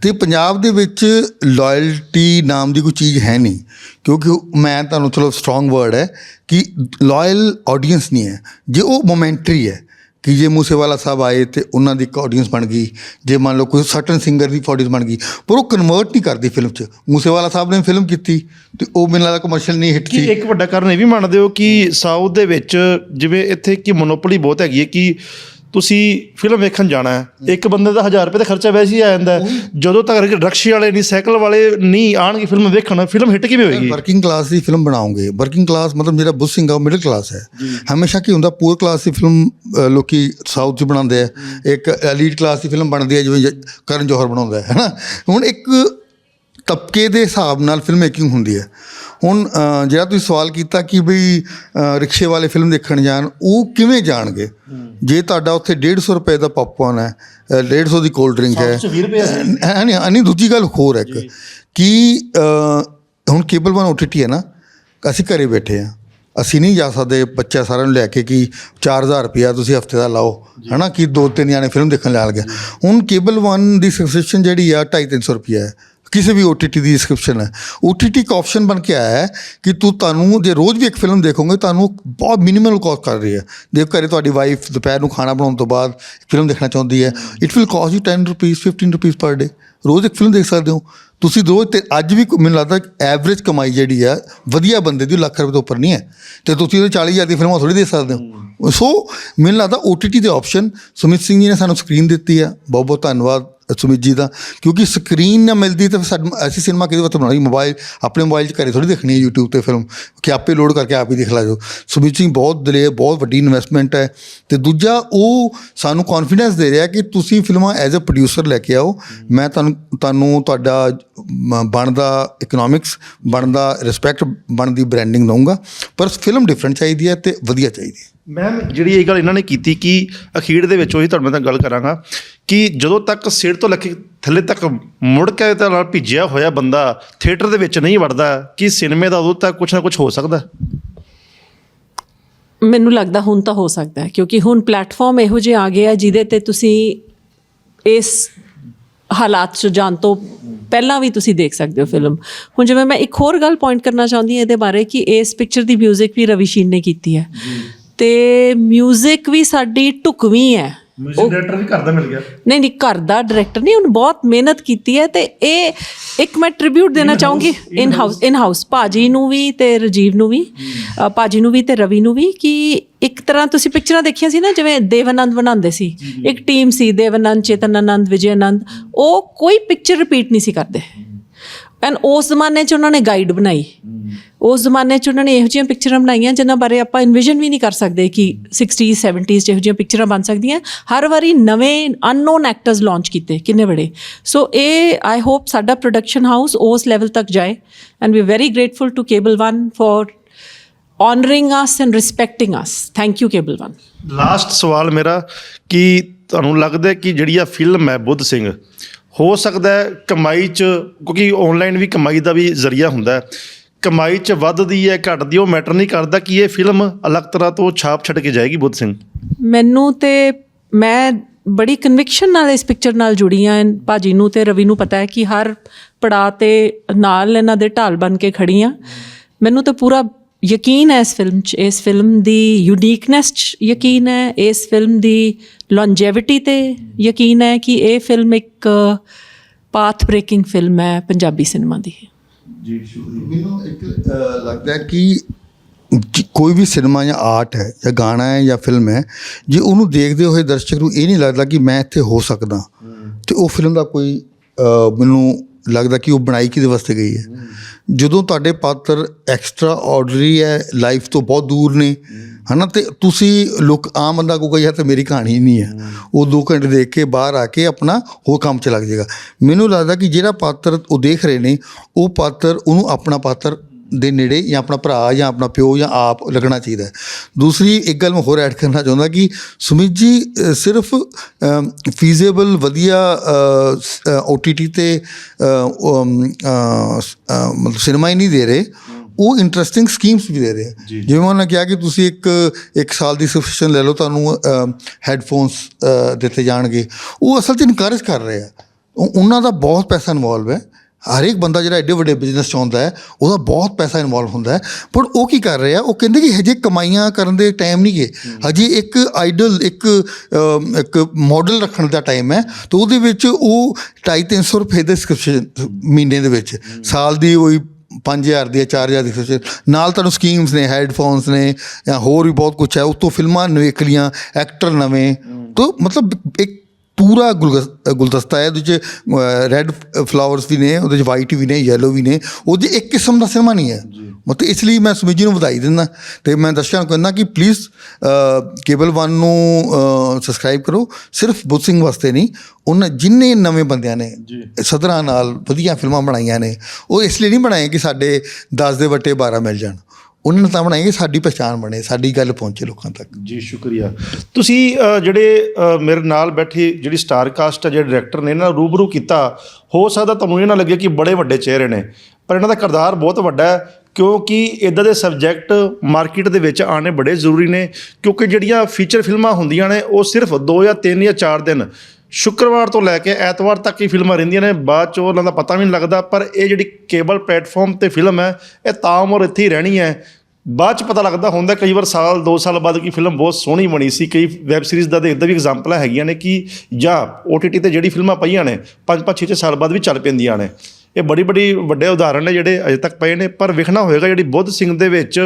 ਤੇ ਪੰਜਾਬ ਦੇ ਵਿੱਚ ਲਾਇਲਟੀ ਨਾਮ ਦੀ ਕੋਈ ਚੀਜ਼ ਹੈ ਨਹੀਂ ਕਿਉਂਕਿ ਮੈਂ ਤੁਹਾਨੂੰ ਚਲੋ ਸਟਰੋਂਗ ਵਰਡ ਹੈ ਕਿ ਲਾਇਲ ਆਡੀਅנס ਨਹੀਂ ਹੈ। ਜੇ ਉਹ ਮੋਮੈਂਟਰੀ ਹੈ ਕਿ ਜੇ ਮੂਸੇਵਾਲਾ ਸਾਹਿਬ ਆਏ ਤੇ ਉਹਨਾਂ ਦੀ ਇੱਕ ਆਡੀਅנס ਬਣ ਗਈ ਜੇ ਮੰਨ ਲਓ ਕੋਈ ਸਰਟਨ ਸਿੰਗਰ ਦੀ ਆਡੀਅנס ਬਣ ਗਈ ਪਰ ਉਹ ਕਨਵਰਟ ਨਹੀਂ ਕਰਦੀ ਫਿਲਮ 'ਚ। ਮੂਸੇਵਾਲਾ ਸਾਹਿਬ ਨੇ ਫਿਲਮ ਕੀਤੀ ਤੇ ਉਹ ਮੈਨੂੰ ਲੱਗਦਾ ਕਮਰਸ਼ੀਅਲ ਨਹੀਂ ਹਿੱਟ ਸੀ। ਇੱਕ ਵੱਡਾ ਕਾਰਨ ਇਹ ਵੀ ਮੰਨਦੇ ਹੋ ਕਿ ਸਾਊਥ ਦੇ ਵਿੱਚ ਜਿਵੇਂ ਇੱਥੇ ਕਿ ਮੋਨੋਪੋਲੀ ਬਹੁਤ ਹੈਗੀ ਹੈ ਕਿ ਤੁਸੀਂ ਫਿਲਮ ਵੇਖਣ ਜਾਣਾ ਹੈ। ਇੱਕ ਬੰਦੇ ਦਾ 1000 ਰੁਪਏ ਦਾ ਖਰਚਾ ਵੈਸੇ ਹੀ ਆ ਜਾਂਦਾ ਹੈ। ਜਦੋਂ ਤੱਕ ਰਕਸ਼ੇ ਵਾਲੇ ਨਹੀਂ ਸਾਈਕਲ ਵਾਲੇ ਨਹੀਂ ਆਣਗੇ ਫਿਲਮ ਵੇਖਣ ਫਿਲਮ ਹਿੱਟ ਕਿਵੇਂ ਹੋਏਗੀ? ਵਰਕਿੰਗ ਕਲਾਸ ਦੀ ਫਿਲਮ ਬਣਾਉਂਗੇ ਵਰਕਿੰਗ ਕਲਾਸ ਮਤਲਬ ਬੁੱਸ ਸਿੰਘ ਆ ਮਿਡਲ ਕਲਾਸ ਹੈ। ਹਮੇਸ਼ਾ ਕੀ ਹੁੰਦਾ ਪੂਰ ਕਲਾਸ ਦੀ ਫਿਲਮ ਅ, ਲੋਕੀ ਸਾਊਥ 'ਚ ਬਣਾਉਂਦੇ ਆ। ਇੱਕ ਐਲੀਟ ਕਲਾਸ ਦੀ ਫਿਲਮ ਬਣਦੀ ਹੈ ਜਿਵੇਂ ਜ- ਕਰਨ ਜੋਹਰ ਬਣਾਉਂਦਾ ਹੈ ਹਨਾ? ਹੁਣ ਇੱਕ ਤਬਕੇ ਦੇ ਹਿਸਾਬ ਨਾਲ ਫਿਲਮ ਮੇਕਿੰਗ ਹੁੰਦੀ ਹੈ। ਹੁਣ ਅ, ਜਿਹੜਾ ਤੁਸੀਂ ਸਵਾਲ ਕੀਤਾ ਕਿ ਬਈ ਅ, ਰਿਕਸ਼ੇ ਵਾਲੇ ਫਿਲਮ ਦੇਖਣ ਜਾਣ ਉਹ ਕਿਵੇਂ ਜਾਣਗੇ? ਜੇ ਤੁਹਾਡਾ ਉੱਥੇ 150 ਰੁਪਏ ਦਾ ਪੌਪਕੌਰਨ ਹੈ ਅ, 150 ਦੀ ਕੋਲਡ ਡਰਿੰਕ ਹੈ ਸੌ ਵੀਹ ਰੁਪਏ ਹੈ। ਹੈ ਨਹੀਂ ਨਹੀਂ ਦੂਜੀ ਗੱਲ ਹੋਰ ਹੈ ਇੱਕ ਕਿ ਅ, ਹੁਣ ਕੇਬਲ ਵਨ ਓਟੀਟੀ ਹੈ ਨਾ ਅਸੀਂ ਘਰੇ ਬੈਠੇ ਆ ਅਸੀਂ ਨਹੀਂ ਜਾ ਸਕਦੇ ਬੱਚਾ ਸਾਰਿਆਂ ਨੂੰ ਲੈ ਕੇ ਕਿ 4000 ਰੁਪਇਆ ਤੁਸੀਂ ਹਫ਼ਤੇ ਦਾ ਲਾਓ ਹਨਾ ਕਿ ਦੋ ਤਿੰਨ ਜਾਣੇ ਫਿਲਮ ਦੇਖਣ ਲੱਗ ਗਿਆ। ਹੁਣ ਕੇਬਲ ਵਨ ਦੀ ਸਬਸਕ੍ਰਿਪਸ਼ਨ ਜਿਹੜੀ ਆ 250 ਰੁਪਇਆ ਹੈ। ਕਿਸੇ ਵੀ OTT ਦੀ ਸਬਸਕ੍ਰਿਪਸ਼ਨ ਹੈ। OTT ਇੱਕ ਆਪਸ਼ਨ ਬਣ ਕੇ ਆਇਆ ਹੈ ਕਿ ਤੂੰ ਤੁਹਾਨੂੰ ਜੇ ਰੋਜ਼ ਵੀ ਇੱਕ ਫਿਲਮ ਦੇਖੋਗੇ ਤੁਹਾਨੂੰ ਬਹੁਤ ਮਿਨੀਮਲ ਕਾਸਟ ਕਰ ਰਹੀ ਹੈ। ਜੇ ਘਰੇ ਤੁਹਾਡੀ ਵਾਈਫ ਦੁਪਹਿਰ ਨੂੰ ਖਾਣਾ ਬਣਾਉਣ ਤੋਂ ਬਾਅਦ ਫਿਲਮ ਦੇਖਣਾ ਚਾਹੁੰਦੀ ਹੈ। It will cost you 10 rupees 15 rupees per day ਰੋਜ਼ ਇੱਕ ਫਿਲਮ ਦੇਖ ਸਕਦੇ ਹੋ। ਤੁਸੀਂ ਰੋਜ਼ ਤੇ ਅੱਜ ਵੀ ਮੈਨੂੰ ਲੱਗਦਾ ਐਵਰੇਜ ਕਮਾਈ ਜਿਹੜੀ ਹੈ ਵਧੀਆ ਬੰਦੇ ਦੀ ਉਹ ਲੱਖ ਰੁਪਏ ਤੋਂ ਉੱਪਰ ਨਹੀਂ ਹੈ। ਤੇ ਤੁਸੀਂ ਉਹਦੇ 40000 ਦੀ ਫਿਲਮਾਂ ਥੋੜੀ ਦੇਖ ਸਕਦੇ ਹੋ। ਸੋ ਮੈਨੂੰ ਲੱਗਦਾ OTT ਦੇ ਆਪਸ਼ਨ ਸੁਮਿਤ ਸਿੰਘ ਜੀ ਨੇ ਸਾਨੂੰ ਸਕਰੀਨ ਦਿੱਤੀ ਆ ਬਹੁਤ ਬਹੁਤ ਧੰਨਵਾਦ। ਸੁਮਿਤ ਜੀ ਦਾ, ਕਿਉਂਕਿ ਸਕਰੀਨ ਨਾ ਮਿਲਦੀ ਤਾਂ ਫਿਰ ਸਾਡਾ, ਐਸੀ ਸਿਨੇਮਾ ਕਿਹਦੇ ਵਾਸਤੇ ਬਣਾਉਣੀ? ਮੋਬਾਈਲ ਆਪਣੇ ਮੋਬਾਈਲ 'ਚ ਘਰੇ ਥੋੜੀ ਦੇਖਣੀ ਹੈ YouTube ਤੇ ਫਿਲਮ ਕਿ ਆਪੇ ਲੋਡ ਕਰਕੇ ਆਪ ਹੀ ਦੇਖ ਲਾ ਜੋ। ਸੁਮਿਤ ਸਿੰਘ ਬਹੁਤ ਦਲੇ ਬਹੁਤ ਵੱਡੀ ਇਨਵੈਸਟਮੈਂਟ ਹੈ। ਤੇ ਦੂਜਾ, ਉਹ ਸਾਨੂੰ ਕੌਨਫੀਡੈਂਸ ਦੇ ਰਿਹਾ ਕਿ ਤੁਸੀਂ ਫਿਲਮਾਂ ਐਜ਼ ਅ ਪ੍ਰੋਡਿਊਸਰ ਲੈ ਕੇ ਆਓ। ਮੈਂ ਤੁਹਾਨੂੰ ਤੁਹਾਨੂੰ ਤੁਹਾਡਾ ਬਣਦਾ ਇਕਨੋਮਿਕਸ ਬਣਦਾ ਰਿਸਪੈਕਟ ਬਣਦੀ ਬ੍ਰਾਂਡਿੰਗ ਦਊਂਗਾ। ਪਰ ਫਿਲਮ ਡਿਫਰੈਂਟ ਚਾਹੀਦੀ ਹੈ ਤੇ ਵਧੀਆ ਚਾਹੀਦੀ ਹੈ। ਮੈਮ ਜਿਹੜੀ ਇਹ ਗੱਲ ਇਹਨਾਂ ਨੇ ਕੀਤੀ ਕਿ ਅਖੀਰ ਦੇ ਵਿੱਚ ਉਹੀ ਤੁਹਾਡੇ ਨਾਲ ਗੱਲ ਕਰਾਂਗਾ ਕਿ ਜਦੋਂ ਤੱਕ ਸਿਰ ਤੋਂ ਲੈ ਕੇ ਥੱਲੇ ਤੱਕ ਮੁੜ ਕੇ ਤੇ ਨਾਲ ਭਿੱਜਿਆ ਹੋਇਆ ਬੰਦਾ ਥੀਏਟਰ ਦੇ ਵਿੱਚ ਨਹੀਂ ਵੜਦਾ ਕਿ ਸਿਨੇਮੇ ਦਾ ਉਦੋਂ ਤੱਕ ਕੁਝ ਨਾ ਕੁਝ ਹੋ ਸਕਦਾ। ਮੈਨੂੰ ਲੱਗਦਾ ਹੁਣ ਤਾਂ ਹੋ ਸਕਦਾ ਹੈ ਕਿਉਂਕਿ ਹੁਣ ਪਲੇਟਫਾਰਮ ਇਹੋ ਜਿਹੇ ਆ ਗਏ ਆ ਜਿਹਦੇ ਤੇ ਤੁਸੀਂ ਇਸ ਹਾਲਾਤ 'ਚ ਜਾਣ ਤੋਂ ਪਹਿਲਾਂ ਵੀ ਤੁਸੀਂ ਦੇਖ ਸਕਦੇ ਹੋ ਫਿਲਮ ਹੁਣ ਜਿਵੇਂ ਮੈਂ ਇੱਕ ਹੋਰ ਗੱਲ ਪੁਆਇੰਟ ਕਰਨਾ ਚਾਹੁੰਦੀ ਹਾਂ ਇਹਦੇ ਬਾਰੇ ਕਿ ਇਸ ਪਿਕਚਰ ਦੀ 뮤직 ਵੀ ਰਵੀ ਸ਼ੀਨ ਨੇ ਕੀਤੀ ਹੈ। ਤੇ 뮤직 ਵੀ ਸਾਡੀ ਢੁਕਵੀਂ ਹੈ। ਮਿਊਜ਼ਿਕ ਡਾਇਰੈਕਟਰ ਵੀ ਘਰ ਦਾ ਮਿਲ ਗਿਆ। ਨਹੀਂ ਨਹੀਂ ਘਰ ਦਾ ਡਾਇਰੈਕਟਰ ਨਹੀਂ ਉਹਨੇ ਬਹੁਤ ਮਿਹਨਤ ਕੀਤੀ ਹੈ ਤੇ ਇਹ ਇੱਕ ਮੈਂ ਟ੍ਰਿਬਿਊਟ ਦੇਣਾ ਚਾਹੂੰਗੀ। ਇਨ ਹਾਊਸ ਇਨ ਹਾਊਸ ਭਾਜੀ ਨੂੰ ਵੀ ਤੇ ਰਜੀਵ ਨੂੰ ਵੀ ਭਾਜੀ ਨੂੰ ਵੀ ਤੇ ਰਵੀ ਨੂੰ ਵੀ ਕਿ ਇੱਕ ਤਰ੍ਹਾਂ ਤੁਸੀਂ ਪਿਕਚਰਾਂ ਦੇਖੀਆਂ ਸੀ ਨਾ ਜਿਵੇਂ ਦੇਵਨੰਦ ਬਣਾਉਂਦੇ ਸੀ। ਇੱਕ ਟੀਮ ਸੀ ਦੇਵਨੰਦ ਚੇਤਨ ਆਨੰਦ ਵਿਜੇ ਆਨੰਦ ਉਹ ਕੋਈ ਪਿਕਚਰ ਰਿਪੀਟ ਨਹੀਂ ਸੀ ਕਰਦੇ। ਐਂਡ ਉਸ ਜ਼ਮਾਨੇ 'ਚ ਉਹਨਾਂ ਨੇ ਗਾਈਡ ਬਣਾਈ। ਉਸ ਜ਼ਮਾਨੇ 'ਚ ਉਹਨਾਂ ਨੇ ਇਹੋ ਜਿਹੀਆਂ ਪਿਕਚਰਾਂ ਬਣਾਈਆਂ ਜਿਨ੍ਹਾਂ ਬਾਰੇ ਆਪਾਂ ਇਨਵਿਜ਼ਨ ਵੀ ਨਹੀਂ ਕਰ ਸਕਦੇ ਕਿ 60s 70s 'ਚ ਇਹੋ ਜਿਹੀਆਂ ਪਿਕਚਰਾਂ ਬਣ ਸਕਦੀਆਂ। ਹਰ ਵਾਰੀ ਨਵੇਂ ਅਨਨੋਨ ਐਕਟਰਸ ਲਾਂਚ ਕੀਤੇ ਕਿੰਨੇ ਬੜੇ। ਸੋ ਇਹ ਆਈ ਹੋਪ ਸਾਡਾ ਪ੍ਰੋਡਕਸ਼ਨ ਹਾਊਸ ਉਸ ਲੈਵਲ ਤੱਕ ਜਾਏ। And we very grateful to cable 1 for honoring us and respecting us thank you cable 1 last ਸਵਾਲ ਮੇਰਾ ਕਿ ਤੁਹਾਨੂੰ ਲੱਗਦਾ ਹੈ ਕਿ ਜਿਹੜੀ ਆ ਫਿਲਮ ਹੈ ਬੁੱਧ ਸਿੰਘ ਹੋ ਸਕਦਾ ਹੈ ਕਮਾਈ 'ਚ, ਕਿਉਂਕਿ ਆਨਲਾਈਨ ਵੀ ਕਮਾਈ ਦਾ ਵੀ ਜ਼ਰੀਆ ਹੁੰਦਾ ਹੈ। ਕਮਾਈ 'ਚ ਵੱਧਦੀ ਹੈ, ਘਟਦੀ, ਉਹ ਮੈਟਰ ਨਹੀਂ ਕਰਦਾ ਕਿ ਇਹ ਫਿਲਮ ਅਲੱਗ ਤਰ੍ਹਾਂ ਤੋਂ ਛਾਪ ਛੱਡ ਕੇ ਜਾਏਗੀ, ਬੁੱਧ ਸਿੰਘ। ਮੈਨੂੰ ਤੇ ਮੈਂ ਬੜੀ ਕਨਵਿਕਸ਼ਨ ਨਾਲ ਇਸ ਪਿਕਚਰ ਨਾਲ ਜੁੜੀ ਆ ਭਾਜੀ ਨੂੰ ਤੇ ਰਵੀ ਨੂੰ ਪਤਾ ਹੈ ਕਿ ਹਰ ਪੜਾਅ ਤੇ ਨਾਲ ਇਹਨਾਂ ਦੇ ਢਾਲ ਬਣ ਕੇ ਖੜੀ ਆ ਮੈਨੂੰ ਤਾਂ ਪੂਰਾ ਯਕੀਨ ਹੈ ਇਸ ਫਿਲਮ 'ਚ ਇਸ ਫਿਲਮ ਦੀ ਯੂਨੀਕਨੈਸ 'ਚ ਯਕੀਨ ਹੈ ਇਸ ਫਿਲਮ ਦੀ ਲੌਂਜੇਵਿਟੀ ਤੇ ਯਕੀਨ ਹੈ ਕਿ ਇਹ ਫਿਲਮ ਇੱਕ ਪਾਥ ਬ੍ਰੇਕਿੰਗ ਫਿਲਮ ਹੈ ਪੰਜਾਬੀ ਸਿਨੇਮਾ ਦੀ। ਮੈਨੂੰ ਇੱਕ ਲੱਗਦਾ ਹੈ ਕਿ ਜ- ਕੋਈ ਵੀ ਸਿਨੇਮਾ ਜਾਂ ਆਰਟ ਹੈ ਜਾਂ ਗਾਣਾ ਹੈ ਜਾਂ ਫਿਲਮ ਹੈ ਜੇ ਉਹਨੂੰ ਦੇਖਦੇ ਹੋਏ ਦਰਸ਼ਕ ਨੂੰ ਇਹ ਨਹੀਂ ਲੱਗਦਾ ਕਿ ਮੈਂ ਇੱਥੇ ਹੋ ਸਕਦਾ ਤੇ ਉਹ ਫਿਲਮ ਦਾ ਕੋਈ ਮੈਨੂੰ ਲੱਗਦਾ ਕਿ ਉਹ ਬਣਾਈ ਕਿਹਦੇ ਵਾਸਤੇ ਗਈ ਹੈ। ਜਦੋਂ ਤੁਹਾਡੇ ਪਾਤਰ ਐਕਸਟਰਾ ਆਰਡਨਰੀ ਹੈ ਲਾਈਫ ਤੋਂ ਬਹੁਤ ਦੂਰ ਨੇ, ਹਨਾ, ਤੇ ਤੁਸੀਂ ਲੋਕ ਆਮ ਬੰਦਾ ਕੋ ਕਹੇ ਤੇ ਮੇਰੀ ਕਹਾਣੀ ਨਹੀਂ ਹੈ। ਉਹ 2 ਘੰਟੇ ਦੇਖ ਕੇ ਬਾਹਰ ਆ ਕੇ ਆਪਣਾ ਹੋਰ ਕੰਮ ਚ ਲੱਗ ਜਾਏਗਾ ਮੈਨੂੰ ਲੱਗਦਾ ਕਿ ਜਿਹੜਾ ਪਾਤਰ ਉਹ ਦੇਖ ਰਹੇ ਨੇ, ਉਹ ਪਾਤਰ, ਉਹਨੂੰ ਆਪਣਾ ਪਾਤਰ ਦੇ ਨੇੜੇ ਜਾਂ ਆਪਣਾ ਭਰਾ ਜਾਂ ਆਪਣਾ ਪਿਓ ਜਾਂ ਆਪ ਲੱਗਣਾ ਚਾਹੀਦਾ ਹੈ। ਦੂਸਰੀ ਇੱਕ ਗੱਲ ਮੈਂ ਹੋਰ ਐਡ ਕਰਨਾ ਚਾਹੁੰਦਾ ਕਿ ਸੁਮਿਤ ਜੀ ਸਿਰਫ ਫੀਜ਼ੇਬਲ ਵਧੀਆ OTT ਤੇ ਮਤਲਬ ਸਿਨੇਮਾ ਹੀ ਨਹੀਂ ਦੇ ਰਹੇ। ਉਹ ਇੰਟਰਸਟਿੰਗ ਸਕੀਮਸ ਵੀ ਦੇ ਰਹੇ ਆ ਜਿਵੇਂ ਉਹਨਾਂ ਨੇ ਕਿਹਾ ਕਿ ਤੁਸੀਂ ਇੱਕ ਇੱਕ ਸਾਲ ਦੀ ਸਬਸਕ੍ਰਿਪਸ਼ਨ ਲੈ ਲਓ ਤੁਹਾਨੂੰ ਹੈੱਡਫੋਨਸ ਦਿੱਤੇ ਜਾਣਗੇ। ਉਹ ਅਸਲ 'ਚ ਇਨਕਰੇਜ ਕਰ ਰਹੇ ਆ ਉਹ- ਉਹਨਾਂ ਦਾ ਬਹੁਤ ਪੈਸਾ ਇਨਵੋਲਵ ਹੈ। ਹਰ ਇੱਕ ਬੰਦਾ ਜਿਹੜਾ ਐਡੇ ਵੱਡੇ ਬਿਜ਼ਨਸ ਚ ਆਉਂਦਾ ਹੈ ਉਹਦਾ ਬਹੁਤ ਪੈਸਾ ਇਨਵੋਲਵ ਹੁੰਦਾ ਹੈ। ਪਰ ਉਹ ਕੀ ਕਰ ਰਹੇ ਉਹ ਕਹਿੰਦੇ ਕਿ ਹਜੇ ਕਮਾਈਆਂ ਕਰਨ ਦੇ ਟਾਈਮ ਨਹੀਂ ਗਏ ਹਜੇ ਇੱਕ ਆਈਡਲ ਇੱਕ ਇੱਕ ਮਾਡਲ ਰੱਖਣ ਦਾ ਟਾਈਮ ਹੈ ਤੇ ਉਹਦੇ ਵਿੱਚ ਉਹ 250 ਰੁਪਏ ਦੇ ਸਬਸਕ੍ਰਿਪਸ਼ਨ ਮਹੀਨੇ ਦੇ ਵਿੱਚ ਸਾਲ ਦੀ ਉਹੀ 5000 ਦੀ ਜਾਂ 4000 ਦੀ ਸਬਸਕ੍ਰਿਪਸ਼ਨ ਨਾਲ ਤੁਹਾਨੂੰ ਸਕੀਮਸ ਨੇ ਹੈੱਡਫੋਨਸ ਨੇ ਜਾਂ ਹੋਰ ਵੀ ਬਹੁਤ ਕੁਝ ਹੈ ਉਤੋਂ ਫਿਲਮਾਂ ਨਵੇਕਲੀਆਂ ਐਕਟਰ ਨਵੇਂ। ਤੋਂ ਮਤਲਬ ਇੱਕ ਪੂਰਾ ਗੁਲਦਸਤਾ ਹੈ ਉਹਦੇ ਚ ਰੈੱਡ ਫਲਾਵਰਸ ਵੀ ਨੇ ਉਹਦੇ ਚ ਵਾਈਟ ਵੀ ਨੇ ਯੈਲੋ ਵੀ ਨੇ ਉਹਦੇ ਇੱਕ ਕਿਸਮ ਦਾ ਸਿਨੇਮਾ ਨਹੀਂ ਹੈ। ਮਤਲਬ ਇਸ ਲਈ ਮੈਂ ਸੁਮਿਤ ਜੀ ਨੂੰ ਵਧਾਈ ਦਿੰਦਾ। ਤੇ ਮੈਂ ਦਰਸ਼ਕਾਂ ਨੂੰ ਕਹਿੰਦਾ ਕਿ ਪਲੀਜ਼ ਕੇਬਲ 1 ਨੂੰ ਸਬਸਕ੍ਰਾਈਬ ਕਰੋ। ਸਿਰਫ ਬੁੱਧ ਸਿੰਘ ਵਾਸਤੇ ਨਹੀਂ ਉਹਨਾਂ ਜਿੰਨੇ ਨਵੇਂ ਬੰਦਿਆਂ ਨੇ ਸਦਰਾਂ ਨਾਲ ਵਧੀਆ ਫਿਲਮਾਂ ਬਣਾਈਆਂ ਨੇ ਉਹ ਇਸ ਲਈ ਨਹੀਂ ਬਣਾਏ ਕਿ ਸਾਡੇ 10 ਦੇ ਵੱਟੇ 12 ਮਿਲ ਜਾਣ। ਉਹਨਾਂ ਨੂੰ ਤਾਂ ਬਣਾਏ ਸਾਡੀ ਪਛਾਣ ਬਣੇ, ਸਾਡੀ ਗੱਲ ਪਹੁੰਚੇ ਲੋਕਾਂ ਤੱਕ। ਜੀ, ਸ਼ੁਕਰੀਆ। ਤੁਸੀਂ ਜਿਹੜੇ ਮੇਰੇ ਨਾਲ ਬੈਠੇ ਜਿਹੜੀ ਸਟਾਰ ਕਾਸਟ ਹੈ ਜਿਹੜੇ ਡਾਇਰੈਕਟਰ ਨੇ, ਇਹਨਾਂ ਨਾਲ ਰੂਬਰੂ ਕੀਤਾ, ਹੋ ਸਕਦਾ ਤੁਹਾਨੂੰ ਇਹ ਨਾ ਲੱਗੇ ਕਿ ਬੜੇ ਵੱਡੇ ਚਿਹਰੇ ਨੇ, ਪਰ ਇਹਨਾਂ ਦਾ ਕਿਰਦਾਰ ਬਹੁਤ ਵੱਡਾ ਹੈ, ਕਿਉਂਕਿ ਇਦਾਂ ਦੇ ਸਬਜੈਕਟ ਮਾਰਕੀਟ ਦੇ ਵਿੱਚ ਆਣੇ ਬੜੇ ਜ਼ਰੂਰੀ ਨੇ, ਕਿਉਂਕਿ ਜਿਹੜੀਆਂ ਫੀਚਰ ਫਿਲਮਾਂ ਹੁੰਦੀਆਂ ਨੇ, ਉਹ ਸਿਰਫ 2 ਜਾਂ 3 ਜਾਂ 4 ਦਿਨ ਸ਼ੁੱਕਰਵਾਰ ਤੋਂ ਲੈ ਕੇ ਐਤਵਾਰ ਤੱਕ ਹੀ ਫਿਲਮਾਂ ਰਹਿੰਦੀਆਂ ਨੇ। ਬਾਅਦ ਚ ਉਹਨਾਂ ਦਾ ਪਤਾ ਵੀ ਨਹੀਂ ਲੱਗਦਾ, ਪਰ ਇਹ ਜਿਹੜੀ ਕੇਬਲ ਪਲੇਟਫਾਰਮ ਤੇ ਫਿਲਮ ਹੈ, ਇਹ ਤਾਂ ਉਮਰ ਇੱਥੇ ਹੀ ਰਹਿਣੀ ਹੈ। ਬਾਅਦ ਚ ਪਤਾ ਲੱਗਦਾ ਹੁੰਦਾ ਕਈ ਵਾਰ ਸਾਲ 2 ਸਾਲ ਬਾਅਦ ਕੀ ਫਿਲਮ ਬਹੁਤ ਸੋਹਣੀ ਬਣੀ ਸੀ। ਕਈ ਵੈਬ ਸੀਰੀਜ਼ ਦਾ ਤੇ ਇਦਾਂ ਵੀ ਐਗਜ਼ਾਮਪਲਾਂ ਹੈਗੀਆਂ ਨੇ ਕਿ ਜਾਂ OTT ਤੇ ਜਿਹੜੀ ਫਿਲਮਾਂ ਪਈਆਂ ਨੇ 5-5 6 ਸਾਲ ਬਾਅਦ ਵੀ ਚੱਲ ਪੈਂਦੀਆਂ ਨੇ। ਇਹ ਬੜੀ ਬੜੀ ਵੱਡੇ ਉਦਾਹਰਣ ਨੇ ਜਿਹੜੇ ਅਜੇ ਤੱਕ ਪਏ ਨੇ, ਪਰ ਵੇਖਣਾ ਹੋਏਗਾ ਜਿਹੜੀ ਬੁੱਧ ਸਿੰਘ ਦੇ ਵਿੱਚ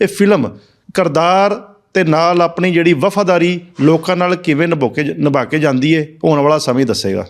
ਇਹ ਫਿਲਮ, ਕਰਦਾਰ ਤੇ ਨਾਲ ਆਪਣੀ ਜਿਹੜੀ ਵਫਾਦਾਰੀ ਲੋਕਾਂ ਨਾਲ ਕਿਵੇਂ ਨਿਭੋ ਕੇ ਨਿਭਾ ਕੇ ਜਾਂਦੀ ਏ ਆਉਣ ਵਾਲਾ ਸਮੇਂ ਦੱਸੇਗਾ।